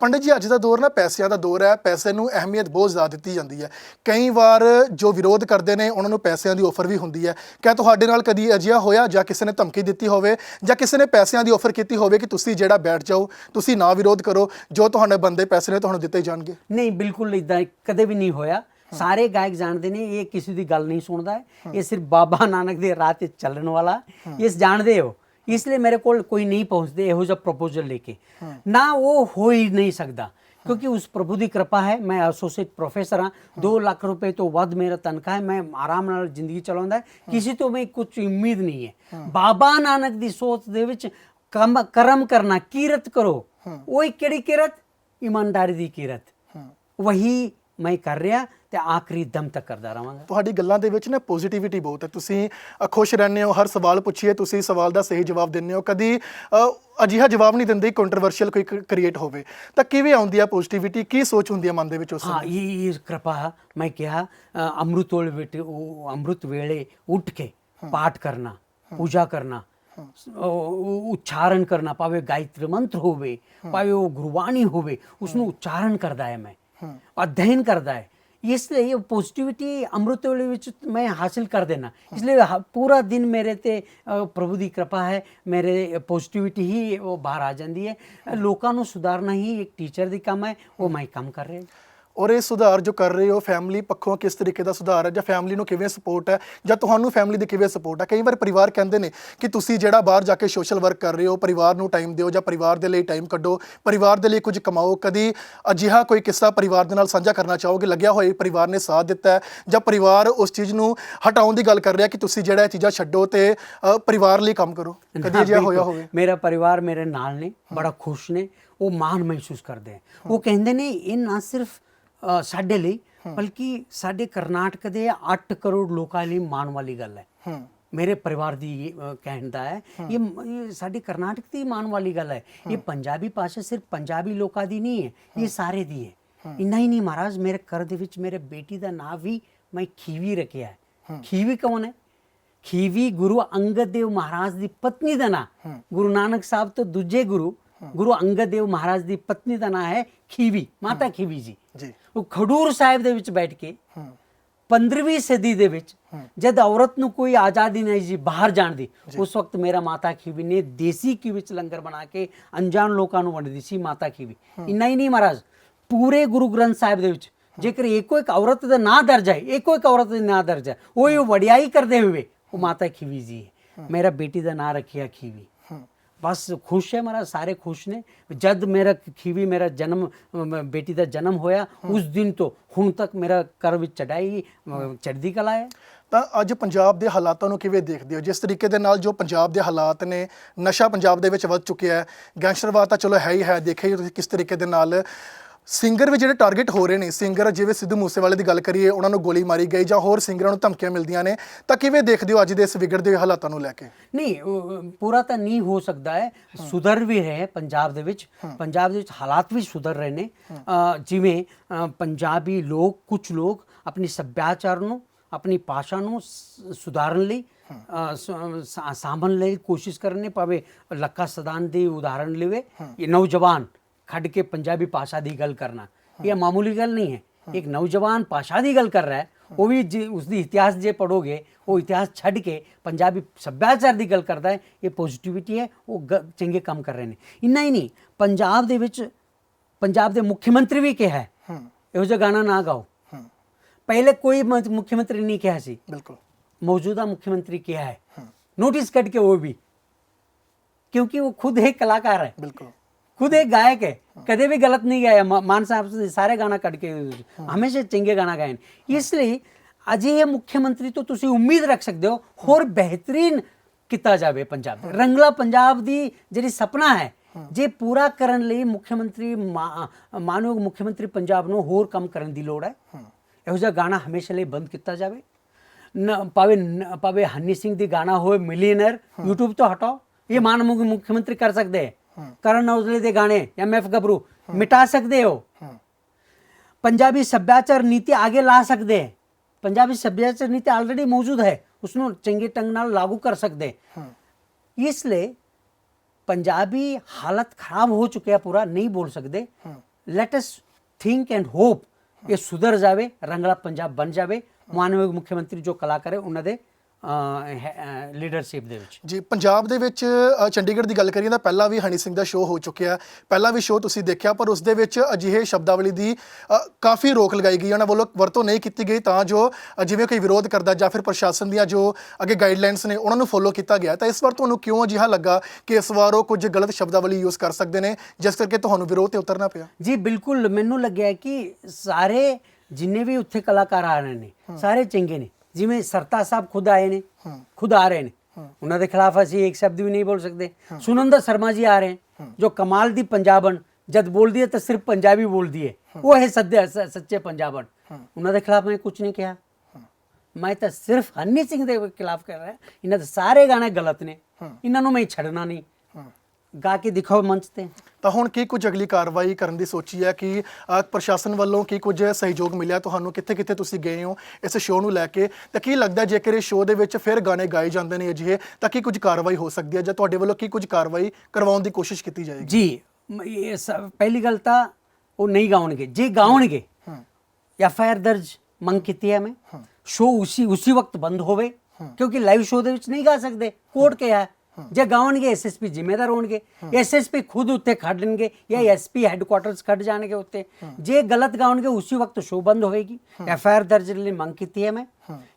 ਪੰਡਿਤ ਜੀ ਅੱਜ ਦਾ ਦੌਰ ਨਾ ਪੈਸਿਆਂ ਦਾ ਦੌਰ ਹੈ। ਪੈਸੇ ਨੂੰ ਅਹਿਮੀਅਤ ਬਹੁਤ ਜ਼ਿਆਦਾ ਦਿੱਤੀ ਜਾਂਦੀ ਹੈ। ਕਈ ਵਾਰ ਜੋ ਵਿਰੋਧ ਕਰਦੇ ਨੇ ਉਹਨਾਂ ਨੂੰ ਪੈਸਿਆਂ ਦੀ ਆਫਰ ਵੀ ਹੁੰਦੀ ਹੈ। ਕਿਆ ਤੁਹਾਡੇ ਨਾਲ ਕਦੀ ਅਜਿਹਾ ਹੋਇਆ ਜਾਂ ਕਿਸੇ ਨੇ ਧਮਕੀ ਦਿੱਤੀ ਹੋਵੇ ਜਾਂ ਕਿਸੇ ਨੇ ਪੈਸਿਆਂ ਦੀ ਆਫਰ ਕੀਤੀ ਹੋਵੇ ਕਿ ਤੁਸੀਂ ਜਿਹੜਾ ਬੈਠ ਜਾਓ ਤੁਸੀਂ ਨਾ ਵਿਰੋਧ ਕਰੋ ਜੋ ਤੁਹਾਡੇ ਬੰਦੇ ਪੈਸੇ ਨੇ ਤੁਹਾਨੂੰ ਦਿੱਤੇ ਜਾਣਗੇ? ਨਹੀਂ ਬਿਲਕੁਲ ਇਦਾਂ ਕਦੇ ਵੀ ਨਹੀਂ ਹੋਇਆ। ਸਾਰੇ ਗਾਇਕ ਜਾਣਦੇ ਨੇ ਇਹ ਕਿਸੇ ਦੀ ਗੱਲ ਨਹੀਂ ਸੁਣਦਾ ਇਹ ਸਿਰਫ ਬਾਬਾ ਨਾਨਕ ਦੇ ਰਾਹ ਤੇ ਚੱਲਣ ਵਾਲਾ ਇਸ ਜਾਣਦੇ ਹੋ। ਇਸ ਲਈ ਮੇਰੇ ਕੋਲ ਕੋਈ ਨਹੀਂ ਪਹੁੰਚਦੇ ਇਹੋ ਜਿਹਾ ਪ੍ਰਪੋਜ਼ਲ ਲੈ ਕੇ। ਨਾ ਉਹ ਹੋ ਹੀ ਨਹੀਂ ਸਕਦਾ ਕਿਉਂਕਿ ਉਸ ਪ੍ਰਭੂ ਦੀ ਕਿਰਪਾ ਹੈ। ਮੈਂ ਐਸੋਸੀਏਟ ਪ੍ਰੋਫੈਸਰ ਹਾਂ। 2 ਲੱਖ ਰੁਪਏ ਤੋਂ ਵੱਧ ਮੇਰਾ ਤਨਖਾਹ ਹੈ। ਮੈਂ ਆਰਾਮ ਨਾਲ ਜ਼ਿੰਦਗੀ ਚਲਾਉਂਦਾ। ਕਿਸੇ ਤੋਂ ਮੈਂ ਕੁਝ ਉਮੀਦ ਨਹੀਂ ਹੈ। ਬਾਬਾ ਨਾਨਕ ਦੀ ਸੋਚ ਦੇ ਵਿੱਚ ਕੰਮ ਕਰਮ ਕਰਨਾ ਕੀਰਤ ਕਰੋ। ਉਹ ਕਿਹੜੀ ਕੀਰਤ? ਇਮਾਨਦਾਰੀ ਦੀ ਕੀਰਤ। ਵਹੀ ਮੈਂ ਕਰ ਰਿਹਾ। ਤੇ ਆਖਰੀ ਦਮ ਤੱਕ ਕਰਦਾ ਰਵਾਂਗਾ ਤੁਹਾਡੀ ਗੱਲਾਂ ਦੇ ਵਿੱਚ ਨਾ ਪੋਜ਼ਿਟਿਵਿਟੀ ਬਹੁਤ ਹੈ। ਤੁਸੀਂ ਅ, ਖੁਸ਼ ਰਹਿੰਦੇ ਹੋ ਹਰ ਸਵਾਲ ਪੁੱਛੀਏ ਤੁਸੀਂ ਸਵਾਲ ਦਾ ਸਹੀ ਜਵਾਬ ਦਿੰਦੇ ਹੋ। ਕਦੀ ਅ, ਅਜਿਹਾ ਜਵਾਬ ਨਹੀਂ ਦਿੰਦੇ ਕੰਟਰੋਵਰਸ਼ੀਅਲ ਕੋਈ ਕ੍ਰੀਏਟ ਹੋਵੇ। ਤਾਂ ਕਿਵੇਂ ਆਉਂਦੀ ਹੈ ਪੋਜ਼ਿਟਿਵਿਟੀ ਕੀ ਸੋਚ ਹੁੰਦੀ ਹੈ ਮਨ ਦੇ ਵਿੱਚ ਉਸ ਹਾਂ ਇਹ ਇਹ ਕਿਰਪਾ ਮੈਂ ਕਿਹਾ ਅ, ਅੰਮ੍ਰਿਤ ਵੇਲੇ ਵਿੱਚ ਉਹ ਅੰਮ੍ਰਿਤ ਵੇਲੇ ਉੱਠ ਕੇ ਪਾਠ ਕਰਨਾ ਪੂਜਾ ਕਰਨਾ ਉਹ ਉਚਾਰਨ ਕਰਨਾ ਭਾਵੇਂ ਗਾਇਤਰੀ ਮੰਤਰ ਹੋਵੇ ਭਾਵੇਂ ਉਹ ਗੁਰਬਾਣੀ ਹੋਵੇ ਉਸ ਨੂੰ ਉਚਾਰਨ ਕਰਦਾ ਹੈ ਮੈਂ। ਅਧਿਐਨ ਕਰਦਾ ਹੈ। ਇਸ ਲਈ ਇਹ ਪੋਜ਼ਿਟਿਵਿਟੀ ਅੰਮ੍ਰਿਤ ਵੇਲੇ ਵਿੱਚ ਮੈਂ ਹਾਸਿਲ ਕਰ ਦੇਣਾ। ਇਸ ਲਈ ਹ- ਪੂਰਾ ਦਿਨ ਮੇਰੇ ਤੇ ਪ੍ਰਭੂ ਦੀ ਕਿਰਪਾ ਹੈ। ਮੇਰੇ ਪੋਜ਼ਿਟਿਵਿਟੀ ਹੀ ਉਹ ਬਾਹਰ ਆ ਜਾਂਦੀ ਹੈ। ਲੋਕਾਂ ਨੂੰ ਸੁਧਾਰਨਾ ਹੀ ਇੱਕ ਟੀਚਰ ਦੀ ਕੰਮ ਹੈ। ਉਹ ਮੈਂ ਕੰਮ ਕਰ ਰਿਹਾ ਔਰ ਇਹ ਸੁਧਾਰ ਜੋ ਕਰ ਰਹੇ ਹੋ ਫੈਮਿਲੀ ਪੱਖੋਂ ਕਿਸ ਤਰੀਕੇ ਦਾ ਸੁਧਾਰ ਹੈ ਜਾਂ ਫੈਮਿਲੀ ਨੂੰ ਕਿਵੇਂ ਸਪੋਰਟ ਹੈ ਜਾਂ ਤੁਹਾਨੂੰ ਫੈਮਿਲੀ ਦੀ ਕਿਵੇਂ ਸਪੋਰਟ ਹੈ? ਕਈ ਵਾਰ ਪਰਿਵਾਰ ਕਹਿੰਦੇ ਨੇ ਕਿ ਤੁਸੀਂ ਜਿਹੜਾ ਬਾਹਰ ਜਾ ਕੇ ਸੋਸ਼ਲ ਵਰਕ ਕਰ ਰਹੇ ਹੋ ਪਰਿਵਾਰ ਨੂੰ ਟਾਈਮ ਦਿਓ ਜਾਂ ਪਰਿਵਾਰ ਦੇ ਲਈ ਟਾਈਮ ਕੱਢੋ ਪਰਿਵਾਰ ਦੇ ਲਈ ਕੁਝ ਕਮਾਓ ਕਦੀ ਅਜਿਹਾ ਕੋਈ ਕਿੱਸਾ ਪਰਿਵਾਰ ਦੇ ਨਾਲ ਸਾਂਝਾ ਕਰਨਾ ਚਾਹੋਗੇ? ਲੱਗਿਆ ਹੋਇਆ ਪਰਿਵਾਰ ਨੇ ਸਾਥ ਦਿੱਤਾ ਹੈ ਜਾਂ ਪਰਿਵਾਰ ਉਸ ਚੀਜ਼ ਨੂੰ ਹਟਾਉਣ ਦੀ ਗੱਲ ਕਰ ਰਿਹਾ ਕਿ ਤੁਸੀਂ ਜਿਹੜਾ ਇਹ ਚੀਜ਼ਾਂ ਛੱਡੋ ਤੇ ਪਰਿਵਾਰ ਲਈ ਕੰਮ ਕਰੋ? ਕਦੀ ਅਜਿਹਾ ਹੋਇਆ। ਹੋਵੇ? ਮੇਰਾ ਪਰਿਵਾਰ ਮੇਰੇ ਨਾਲ ਨੇ ਬੜਾ ਖੁਸ਼ ਨੇ ਉਹ ਮਾਣ ਮਹਿਸੂਸ ਕਰਦੇ ਉਹ ਕਹਿੰਦੇ ਨੇ ਇਹ ਨਾ ਸਿਰਫ ਸਾਡੇ ਲਈ ਬਲਕਿ ਸਾਡੇ ਕਰਨਾਟਕ ਦੇ 8 ਕਰੋੜ ਲੋਕਾਂ ਲਈ ਮਾਣ ਵਾਲੀ ਗੱਲ ਹੈ। ਮੇਰੇ ਪਰਿਵਾਰ ਦੀ ਕਹਿਣ ਦਾ ਹੈ ਇਹ ਸਾਡੀ ਕਰਨਾਟਕ ਦੀ ਮਾਣ ਵਾਲੀ ਗੱਲ ਹੈ। ਇਹ ਪੰਜਾਬੀ ਭਾਸ਼ਾ ਸਿਰਫ ਪੰਜਾਬੀ ਲੋਕਾਂ ਦੀ ਨਹੀਂ ਹੈ ਇਹ ਸਾਰੇ ਦੀ ਹੈ। ਇੰਨਾ ਹੀ ਨਹੀਂ ਮਹਾਰਾਜ ਮੇਰੇ ਘਰ ਦੇ ਵਿੱਚ ਮੇਰੇ ਬੇਟੀ ਦਾ ਨਾਂ ਵੀ ਮੈਂ ਖੀਵੀ ਰੱਖਿਆ ਹੈ। ਖੀਵੀ ਕੌਣ ਹੈ? ਖੀਵੀ ਗੁਰੂ ਅੰਗਦ ਦੇਵ ਮਹਾਰਾਜ ਦੀ ਪਤਨੀ ਦਾ ਨਾਂ। ਗੁਰੂ ਨਾਨਕ ਸਾਹਿਬ ਤੋਂ ਦੂਜੇ ਗੁਰੂ ਗੁਰੂ ਅੰਗਦ ਦੇਵ ਮਹਾਰਾਜ ਦੀ ਪਤਨੀ ਦਾ ਨਾਂ ਹੈ ਖੀਵੀ ਮਾਤਾ ਖੀਵੀ ਜੀ। ਜੀ। ਉਹ ਖਡੂਰ ਸਾਹਿਬ ਦੇ ਵਿੱਚ ਬੈਠ ਕੇ ਹੂੰ। 15ਵੀਂ ਸਦੀ ਦੇ ਵਿੱਚ ਜਦ ਔਰਤ ਨੂੰ ਕੋਈ ਆਜ਼ਾਦੀ ਨਹੀਂ ਸੀ ਬਾਹਰ ਜਾਣ ਦੀ ਉਸ ਵਕਤ ਮੇਰਾ ਮਾਤਾ ਖੀਵੀ ਨੇ ਦੇਸੀ ਘੀ ਵਿੱਚ ਲੰਗਰ ਬਣਾ ਕੇ ਅਣਜਾਣ ਲੋਕਾਂ ਨੂੰ ਵੰਡਦੀ ਸੀ ਮਾਤਾ ਖੀਵੀ। ਇੰਨਾ ਹੀ ਨਹੀਂ ਮਹਾਰਾਜ ਪੂਰੇ ਗੁਰੂ ਗ੍ਰੰਥ ਸਾਹਿਬ ਦੇ ਵਿੱਚ ਜੇਕਰ ਇੱਕੋ ਇੱਕ ਔਰਤ ਦਾ ਨਾਂ ਦਰਜ ਹੈ ਇੱਕੋ ਇੱਕ ਔਰਤ ਦਾ ਨਾਂ ਦਰਜ ਹੈ ਉਹ ਇਹ ਵਡਿਆਈ ਕਰਦੇ ਹੋਏ ਉਹ ਮਾਤਾ ਖੀਵੀ ਜੀ ਮੇਰਾ ਬੇਟੀ ਦਾ ਨਾਂ ਰੱਖਿਆ ਖੀਵੀ। ਬਸ ਖੁਸ਼ ਹੈ ਮਹਾਰਾਜ ਸਾਰੇ ਖੁਸ਼ ਨੇ। ਜਦ ਮੇਰਾ ਖੀਵੀ ਮੇਰਾ ਜਨਮ ਬੇਟੀ ਦਾ ਜਨਮ ਹੋਇਆ ਉਸ ਦਿਨ ਤੋਂ ਹੁਣ ਤੱਕ ਮੇਰਾ ਘਰ ਵਿੱਚ ਚੜਾਈ ਅਮ, ਚੜ੍ਹਦੀ ਕਲਾ ਹੈ। ਤਾਂ ਅੱਜ ਪੰਜਾਬ ਦੇ ਹਾਲਾਤਾਂ ਨੂੰ ਕਿਵੇਂ ਦੇਖਦੇ ਹੋ? ਜਿਸ ਤਰੀਕੇ ਦੇ ਨਾਲ ਜੋ ਪੰਜਾਬ ਦੇ ਹਾਲਾਤ ਨੇ ਨਸ਼ਾ ਪੰਜਾਬ ਦੇ ਵਿੱਚ ਵੱਧ ਚੁੱਕਿਆ ਹੈ। ਗੈਂਗਸਟਰਵਾਦ ਤਾਂ ਚਲੋ ਹੈ ਹੀ ਹੈ ਦੇਖਿਆ ਤੁਸੀਂ ਕਿਸ ਤਰੀਕੇ ਦੇ ਨਾਲ ਸਿੰਗਰ ਵੀ ਜਿਹੜੇ ਟਾਰਗੇਟ ਹੋ ਰਹੇ ਨੇ ਸਿੰਗਰ ਜਿਵੇਂ ਸਿੱਧੂ ਮੂਸੇਵਾਲੇ ਦੀ ਗੱਲ ਕਰੀਏ ਉਹਨਾਂ ਨੂੰ ਗੋਲੀ ਮਾਰੀ ਗਈ ਜਾਂ ਹੋਰ ਸਿੰਗਰਾਂ ਨੂੰ ਧਮਕੀਆਂ ਮਿਲਦੀਆਂ ਨੇ ਤਾਂ ਕਿਵੇਂ ਦੇਖਦੇ ਹੋ ਅੱਜ ਦੇ ਇਸ ਵਿਗੜਦੇ ਹੋਏ ਹਾਲਾਤਾਂ ਨੂੰ ਲੈ ਕੇ? ਨਹੀਂ ਉਹ, ਪੂਰਾ ਤਾਂ ਨਹੀਂ ਹੋ ਸਕਦਾ ਹੈ। ਸੁਧਰ ਵੀ ਰਹੇ ਪੰਜਾਬ ਦੇ ਵਿੱਚ। ਪੰਜਾਬ ਦੇ ਵਿੱਚ ਹਾਲਾਤ ਵੀ ਸੁਧਰ ਰਹੇ ਨੇ। ਜਿਵੇਂ ਪੰਜਾਬੀ ਲੋਕ ਕੁਝ ਲੋਕ ਆਪਣੀ ਸੱਭਿਆਚਾਰ ਨੂੰ ਆਪਣੀ ਭਾਸ਼ਾ ਨੂੰ ਸੁਧਾਰਨ ਲਈ ਸਾਂਭਣ ਲਈ ਕੋਸ਼ਿਸ਼ ਕਰਨੇ ਪਵੇ ਲੱਖਾ ਸਦਾਨ ਦੀ ਉਦਾਹਰਣ ਲਵੇ ਇਹ ਨੌਜਵਾਨ ਖੱਡ ਕੇ ਪੰਜਾਬੀ ਭਾਸ਼ਾ ਦੀ ਗੱਲ ਕਰਨਾ। ਇਹ ਮਾਮੂਲੀ ਗੱਲ ਨਹੀਂ ਹੈ। ਇੱਕ ਨੌਜਵਾਨ ਭਾਸ਼ਾ ਦੀ ਗੱਲ ਕਰ ਰਿਹਾ ਉਹ ਵੀ ਉਸ ਦੀ ਇਤਿਹਾਸ ਜੇ ਪੜੋਗੇ ਉਹ ਇਤਿਹਾਸ ਛੱਡ ਕੇ ਪੰਜਾਬੀ ਸੱਭਿਆਚਾਰ ਦੀ ਗੱਲ ਕਰਦਾ ਹੈ ਇਹ ਪੋਜ਼ਿਟਿਵਿਟੀ ਹੈ ਉਹ ਚੰਗੇ ਕੰਮ ਕਰ ਰਹੇ ਨੇ। ਇੰਨਾ ਹੀ ਨਹੀਂ ਪੰਜਾਬ ਦੇ ਵਿੱਚ ਪੰਜਾਬ ਦੇ ਮੁੱਖ ਮੰਤਰੀ ਵੀ ਕਿਹਾ ਹੈ। ਇਹੋ ਜਿਹਾ ਗਾਣਾ ਨਾ ਗਾਓ। ਪਹਿਲੇ ਕੋਈ ਮੁੱਖ ਮੰਤਰੀ ਨਹੀਂ ਕਿਹਾ ਸੀ। ਬਿਲਕੁਲ। ਮੌਜੂਦਾ ਮੁੱਖ ਮੰਤਰੀ ਕਿਹਾ ਹੈ। ਨੋਟਿਸ ਕੱਢ ਕੇ ਉਹ ਵੀ। ਕਿਉਂਕਿ ਉਹ ਖੁਦ ਹੀ ਕਲਾਕਾਰ ਹੈ। ਬਿਲਕੁਲ। खुद एक गायक है कदे भी गलत नहीं गाया मा- मान साहब से सारे गाना ਕੱਢ ਕੇ ਹਮੇਸ਼ਾ ਚੰਗੇ ਗਾਣਾ ਗਾਏ ਨੇ ਇਸ ਲਈ ਅਜਿਹੇ ਮੁੱਖ ਮੰਤਰੀ ਤੋਂ ਤੁਸੀਂ ਉਮੀਦ ਰੱਖ ਸਕਦੇ ਹੋ ਹੋਰ ਬਿਹਤਰੀਨ ਕੀਤਾ ਜਾਵੇ ਪੰਜਾਬ ਦਾ। ਰੰਗਲਾ ਪੰਜਾਬ ਦੀ ਜਿਹੜੀ ਸੁਪਨਾ ਹੈ ਜੇ ਪੂਰਾ ਕਰਨ ਲਈ ਮੁੱਖ ਮੰਤਰੀ ਮਾ- ਮਾਨਯੋਗ ਮੁੱਖ ਮੰਤਰੀ ਪੰਜਾਬ ਨੂੰ ਹੋਰ ਕੰਮ ਕਰਨ ਦੀ ਲੋੜ ਹੈ ਇਹੋ ਜਿਹਾ ਗਾਣਾ ਹਮੇਸ਼ਾ ਲਈ ਬੰਦ ਕੀਤਾ ਜਾਵੇ ਨਾ ਭਾਵੇਂ ਨ- ਭਾਵੇਂ ਹਨੀ ਸਿੰਘ ਦੀ ਗਾਣਾ ਹੋਵੇ ਮਿਲੀਅਨਰ YouTube ਤੋਂ ਹਟਾਓ ਇਹ ਮਾਨਯੋਗ ਮੁੱਖ ਮੰਤਰੀ ਕਰ ਸਕਦੇ ਹੈ ਕਰਨ ਔਜਲੇ ਦੇ ਗਾਣੇ ਐਮ ਐਫ ਗੱਭਰੂ ਮਿਟਾ ਸਕਦੇ ਹੋ? ਪੰਜਾਬੀ ਸੱਭਿਆਚਾਰ ਨੀਤੀ ਅੱਗੇ ਲਾ ਸਕਦੇ ਹੈ। ਪੰਜਾਬੀ ਸੱਭਿਆਚਾਰ ਨੀਤੀ ਆਲਰੇਡੀ ਮੌਜੂਦ ਹੈ। ਉਸ ਨੂੰ ਚੰਗੇ ਢੰਗ ਨਾਲ ਲਾਗੂ ਕਰ ਸਕਦੇ ਇਸ ਲਈ ਪੰਜਾਬੀ ਹਾਲਤ ਖਰਾਬ ਹੋ ਚੁੱਕਿਆ ਪੂਰਾ ਨਹੀਂ ਬੋਲ ਸਕਦੇ। Let us think and hope ਇਹ ਸੁਧਰ ਜਾਵੇ ਰੰਗਲਾ ਪੰਜਾਬ ਬਣ ਜਾਵੇ। ਮਾਨਯੋਗ ਮੁੱਖ ਮੰਤਰੀ ਜੋ ਕਲਾਕਾਰ ਹੈ ਉਹਨਾਂ ਦੇ ਲੀਡਰਸ਼ਿਪ ਦੇ ਵਿੱਚ। ਜੀ ਪੰਜਾਬ ਦੇ ਵਿੱਚ ਚੰਡੀਗੜ੍ਹ ਦੀ ਗੱਲ ਕਰੀਏ ਤਾਂ ਪਹਿਲਾਂ ਵੀ ਹਨੀ ਸਿੰਘ ਦਾ ਸ਼ੋਅ ਹੋ ਚੁੱਕਿਆ। ਪਹਿਲਾਂ ਵੀ ਸ਼ੋਅ ਤੁਸੀਂ ਦੇਖਿਆ ਪਰ ਉਸ ਦੇ ਵਿੱਚ ਅਜਿਹੇ ਸ਼ਬਦਾਵਲੀ ਦੀ ਕਾਫੀ ਰੋਕ ਲਗਾਈ ਗਈ ਉਹਨਾਂ ਵੱਲੋਂ ਵਰਤੋਂ ਨਹੀਂ ਕੀਤੀ ਗਈ ਤਾਂ ਜੋ ਜਿਵੇਂ ਕੋਈ ਵਿਰੋਧ ਕਰਦਾ ਜਾਂ ਫਿਰ ਪ੍ਰਸ਼ਾਸਨ ਦੀਆਂ ਜੋ ਅੱਗੇ ਗਾਈਡਲਾਈਨਸ ਨੇ ਉਹਨਾਂ ਨੂੰ ਫੋਲੋ ਕੀਤਾ ਗਿਆ ਤਾਂ ਇਸ ਵਾਰ ਤੁਹਾਨੂੰ ਕਿਉਂ ਅਜਿਹਾ ਲੱਗਾ ਕਿ ਇਸ ਵਾਰ ਉਹ ਕੁਝ ਗਲਤ ਸ਼ਬਦਾਵਲੀ ਯੂਜ਼ ਕਰ ਸਕਦੇ ਨੇ ਜਿਸ ਕਰਕੇ ਤੁਹਾਨੂੰ ਵਿਰੋਧ ਤੇ ਉਤਰਨਾ ਪਿਆ? ਜੀ ਬਿਲਕੁਲ। ਮੈਨੂੰ ਲੱਗਿਆ ਕਿ ਸਾਰੇ ਜਿੰਨੇ ਵੀ ਉੱਥੇ ਕਲਾਕਾਰ ਆ ਰਹੇ ਨੇ ਸਾਰੇ ਚੰਗੇ ਨੇ। ਜਿਵੇਂ ਸਰਤਾ ਸਾਹਿਬ ਖੁਦ ਆਏ ਨੇ ਖੁਦ ਆ ਰਹੇ ਨੇ। ਉਹਨਾਂ ਦੇ ਖਿਲਾਫ ਅਸੀਂ ਇੱਕ ਸ਼ਬਦ ਵੀ ਨਹੀਂ ਬੋਲ ਸਕਦੇ। ਸੁਨੰਦਰ ਸ਼ਰਮਾ ਜੀ ਆ ਰਹੇ ਹਨ ਜੋ ਕਮਾਲ ਦੀ ਪੰਜਾਬਣ ਜਦ ਬੋਲਦੀ ਹੈ ਤਾਂ ਸਿਰਫ ਪੰਜਾਬੀ ਬੋਲਦੀ ਹੈ। ਉਹ ਹੈ ਸੱਦੇ ਸੱਚੇ ਪੰਜਾਬਣ। ਉਹਨਾਂ ਦੇ ਖਿਲਾਫ ਮੈਂ ਕੁਝ ਨਹੀਂ ਕਿਹਾ। ਮੈਂ ਤਾਂ ਸਿਰਫ ਹਨੀ ਸਿੰਘ ਦੇ ਖਿਲਾਫ ਕਰ ਰਿਹਾ। ਇਹਨਾਂ ਦੇ ਸਾਰੇ ਗਾਣੇ ਗਲਤ ਨੇ। ਇਹਨਾਂ ਨੂੰ ਮੈਂ ਛੱਡਣਾ ਨਹੀਂ। ਗਾ ਕੇ ਦਿਖਾਓ ਮੰਚ ਤੇ। ਤਾਂ ਹੁਣ ਕੀ ਕੁਝ ਅਗਲੀ ਕਾਰਵਾਈ ਕਰਨ ਦੀ ਸੋਚੀ ਹੈ ਕਿ ਅ, ਪ੍ਰਸ਼ਾਸਨ ਵੱਲੋਂ ਕੀ ਕੁਝ ਸਹਿਯੋਗ ਮਿਲਿਆ? ਤੁਹਾਨੂੰ ਕਿੱਥੇ ਕਿੱਥੇ ਤੁਸੀਂ ਗਏ ਹੋ ਇਸ ਸ਼ੋਅ ਨੂੰ ਲੈ ਕੇ? ਤਾਂ ਕੀ ਲੱਗਦਾ ਜੇਕਰ ਇਹ ਸ਼ੋਅ ਦੇ ਵਿੱਚ ਫਿਰ ਗਾਣੇ ਗਾਏ ਜਾਂਦੇ ਨੇ ਅਜਿਹੇ ਤਾਂ ਕੀ ਕੁਝ ਕਾਰਵਾਈ ਹੋ ਸਕਦੀ ਹੈ ਜਾਂ ਤੁਹਾਡੇ ਵੱਲੋਂ ਕੀ ਕੁਝ ਕਾਰਵਾਈ ਕਰਵਾਉਣ ਦੀ ਕੋਸ਼ਿਸ਼ ਕੀਤੀ ਜਾਏਗੀ? ਜੀ ਮ- ਇਹ ਸ- ਪਹਿਲੀ ਗੱਲ ਤਾਂ ਉਹ ਨਹੀਂ ਗਾਉਣਗੇ। ਜੇ ਗਾਉਣਗੇ ਹੂੰ। ਐਫ ਆਈ ਆਰ ਦਰਜ ਮੰਗ ਕੀਤੀ ਹੈ ਮੈਂ। ਸ਼ੋਅ ਉਸੇ ਉਸੇ ਵਕਤ ਬੰਦ ਹੋਵੇ ਕਿਉਂਕਿ ਲਾਈਵ ਸ਼ੋਅ ਦੇ ਵਿੱਚ ਨਹੀਂ ਗਾ ਸਕਦੇ। ਕੋਰਟ ਕਿਹਾ ਹੈ। ਜੇ ਗਾਉਣਗੇ ਐਸਐਸਪੀ ਜ਼ਿੰਮੇਦਾਰ ਹੋਣਗੇ ਐਸਐਸਪੀ ਖੁਦ ਉੱਤੇ ਖੜਨਗੇ ਜਾਂ ਐਸਪੀ ਹੈੱਡਕੁਆਟਰਸ ਖੜ ਜਾਣਗੇ ਉੱਤੇ। ਜੇ ਗਲਤ ਗਾਉਣਗੇ ਉਸੇ ਵਕਤ ਸ਼ੋਅ ਬੰਦ ਹੋਏਗੀ। ਐਫ ਆਈ ਆਰ ਦਰਜ ਲਈ ਮੰਗ ਕੀਤੀ ਹੈ ਮੈਂ।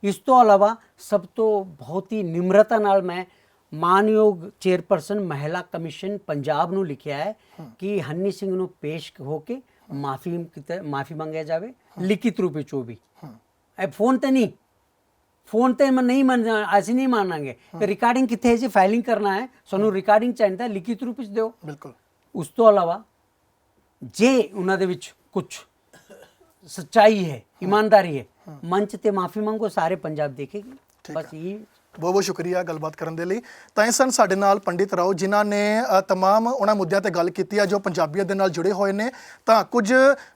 ਇਸ ਤੋਂ ਇਲਾਵਾ ਸਭ ਤੋਂ ਬਹੁਤ ਹੀ ਨਿਮਰਤਾ ਨਾਲ ਮੈਂ ਮਾਨਯੋਗ ਚੇਅਰਪਰਸਨ ਮਹਿਲਾ ਕਮਿਸ਼ਨ ਪੰਜਾਬ ਨੂੰ ਲਿਖਿਆ ਹੈ ਕਿ ਹਨੀ ਸਿੰਘ ਨੂੰ ਪੇਸ਼ ਹੋ ਕੇ ਮਾਫੀ ਮਾਫੀ ਮੰਗਿਆ ਜਾਵੇ ਲਿਖਿਤ ਰੂਪ ਵਿੱਚ ਉਹ ਵੀ ਇਹ ਫੋਨ ਤੇ ਨਹੀਂ। ਫੋਨ ਤੇ ਮੈਂ ਨਹੀਂ ਮੰਨ ਅਸੀਂ ਨਹੀਂ ਮੰਨਾਂਗੇ। ਤੇ ਰਿਕਾਰਡਿੰਗ ਕਿੱਥੇ ਹੈ ਜੀ? ਫਾਈਲਿੰਗ ਕਰਨਾ ਹੈ। ਸਾਨੂੰ ਰਿਕਾਰਡਿੰਗ ਚਾਹੀਦਾ ਲਿਖਿਤ ਰੂਪ ਵਿੱਚ ਦਿਓ। ਬਿਲਕੁਲ। ਉਸ ਤੋਂ ਇਲਾਵਾ ਜੇ ਉਹਨਾਂ ਦੇ ਵਿੱਚ ਕੁਝ ਸੱਚਾਈ ਹੈ ਇਮਾਨਦਾਰੀ ਹੈ ਮੰਚ ਤੇ ਮਾਫੀ ਮੰਗੋ ਸਾਰੇ ਪੰਜਾਬ ਦੇਖੇਗੀ। ਬਸ ਇਹ ਬਹੁਤ ਬਹੁਤ ਸ਼ੁਕਰੀਆ ਗੱਲਬਾਤ ਕਰਨ ਦੇ ਲਈ। ਤਾਂ ਇਹ ਸਨ ਸਾਡੇ ਨਾਲ ਪੰਡਿਤ ਰਾਓ ਜਿਨ੍ਹਾਂ ਨੇ ਅ, ਤਮਾਮ ਉਹਨਾਂ ਮੁੱਦਿਆਂ ਤੇ ਗੱਲ ਕੀਤੀ ਆ ਜੋ ਪੰਜਾਬੀਅਤ ਦੇ ਨਾਲ ਜੁੜੇ ਹੋਏ ਨੇ। ਤਾਂ ਕੁਝ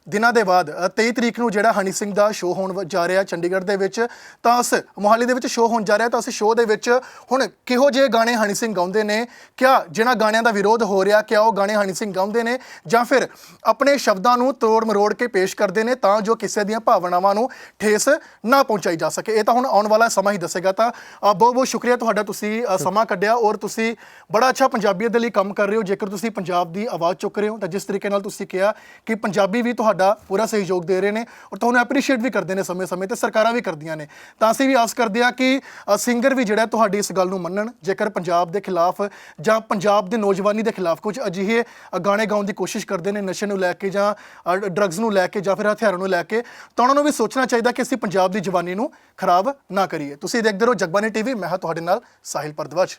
ਦਿਨਾਂ ਦੇ ਬਾਅਦ ਅ, 23 ਤਰੀਕ ਨੂੰ ਜਿਹੜਾ ਹਨੀ ਸਿੰਘ ਦਾ ਸ਼ੋਅ ਹੋਣ ਵ- ਜਾ ਰਿਹਾ ਚੰਡੀਗੜ੍ਹ ਦੇ ਵਿੱਚ ਤਾਂ ਉਸ ਮੋਹਾਲੀ ਦੇ ਵਿੱਚ ਸ਼ੋਅ ਹੋਣ ਜਾ ਰਿਹਾ। ਤਾਂ ਉਸ ਸ਼ੋਅ ਦੇ ਵਿੱਚ ਹੁਣ ਕਿਹੋ ਜਿਹੇ ਗਾਣੇ ਹਨੀ ਸਿੰਘ ਗਾਉਂਦੇ ਨੇ? ਕਿਆ ਜਿਹਨਾਂ ਗਾਣਿਆਂ ਦਾ ਵਿਰੋਧ ਹੋ ਰਿਹਾ ਕਿਆ ਉਹ ਗਾਣੇ ਹਨੀ ਸਿੰਘ ਗਾਉਂਦੇ ਨੇ? ਜਾਂ ਫਿਰ ਆਪਣੇ ਸ਼ਬਦਾਂ ਨੂੰ ਤੋੜ ਮਰੋੜ ਕੇ ਪੇਸ਼ ਕਰਦੇ ਨੇ ਤਾਂ ਜੋ ਕਿਸੇ ਦੀਆਂ ਭਾਵਨਾਵਾਂ ਨੂੰ ਠੇਸ ਨਾ ਪਹੁੰਚਾਈ ਜਾ ਸਕੇ। ਇਹ ਤਾਂ ਹੁਣ ਆਉਣ ਵਾਲਾ ਸਮਾਂ ਹੀ ਦੱਸੇਗਾ। ਤਾਂ ਅ, ਬਹੁਤ ਬਹੁਤ ਸ਼ੁਕਰੀਆ ਤੁਹਾਡਾ ਤੁਸੀਂ ਸਮਾਂ ਕੱਢਿਆ ਔਰ ਤੁਸੀਂ ਬੜਾ ਅੱਛਾ ਪੰਜਾਬੀਅਤ ਦੇ ਲਈ ਕੰਮ ਕਰ ਰਹੇ ਹੋ। ਜੇਕਰ ਤੁਸੀਂ ਪੰਜਾਬ ਦੀ ਆਵਾਜ਼ ਚੁੱਕ ਰਹੇ ਹੋ ਤਾਂ ਜਿਸ ਤਰੀਕੇ ਨਾਲ ਤੁਸੀਂ ਕਿਹਾ ਕਿ ਪੰਜਾਬੀ ਵੀ ਤੁਹਾਡਾ ਪੂਰਾ ਸਹਿਯੋਗ ਦੇ ਰਹੇ ਨੇ ਔਰ ਤੁਹਾਨੂੰ ਐਪਰੀਸ਼ੀਏਟ ਵੀ ਕਰਦੇ ਨੇ ਸਮੇਂ-ਸਮੇਂ ਤੇ ਸਰਕਾਰਾਂ ਵੀ ਕਰਦੀਆਂ ਨੇ। ਤਾਂ ਅਸੀਂ ਵੀ ਆਸ ਕਰਦੇ ਹਾਂ ਕਿ ਸਿੰਗਰ ਵੀ ਜਿਹੜਾ ਤੁਹਾਡੀ ਇਸ ਗੱਲ ਨੂੰ ਮੰਨਣ ਜੇਕਰ ਪੰਜਾਬ ਦੇ ਖਿਲਾਫ ਜਾਂ ਪੰਜਾਬ ਦੇ ਨੌਜਵਾਨੀ ਦੇ ਖਿਲਾਫ ਕੁਝ ਅਜਿਹੇ ਗਾਣੇ ਗਾਉਣ ਦੀ ਕੋਸ਼ਿਸ਼ ਕਰਦੇ ਨੇ ਨਸ਼ੇ ਨੂੰ ਲੈ ਕੇ ਜਾਂ ਡਰੱਗਸ ਨੂੰ ਲੈ ਕੇ ਜਾਂ ਫਿਰ ਹਥਿਆਰਾਂ ਨੂੰ ਲੈ ਕੇ ਤਾਂ ਉਹਨਾਂ ਨੂੰ ਵੀ ਸੋਚਣਾ ਚਾਹੀਦਾ ਕਿ ਅਸੀਂ ਪੰਜਾਬ ਦੀ ਜਵਾਨੀ ਨੂੰ ਖਰਾਬ ਨਾ ਕਰੀਏ। ਤੁਸੀਂ ਦੇਖਦੇ ਰਹੋ ਜਗਬਾਨੀ ਟੀਵੀ ਮੈਂ ਹਾਂ ਤੁਹਾਡੇ ਨਾਲ ਸਾਹਿਲ ਪਰਦਵਾਜ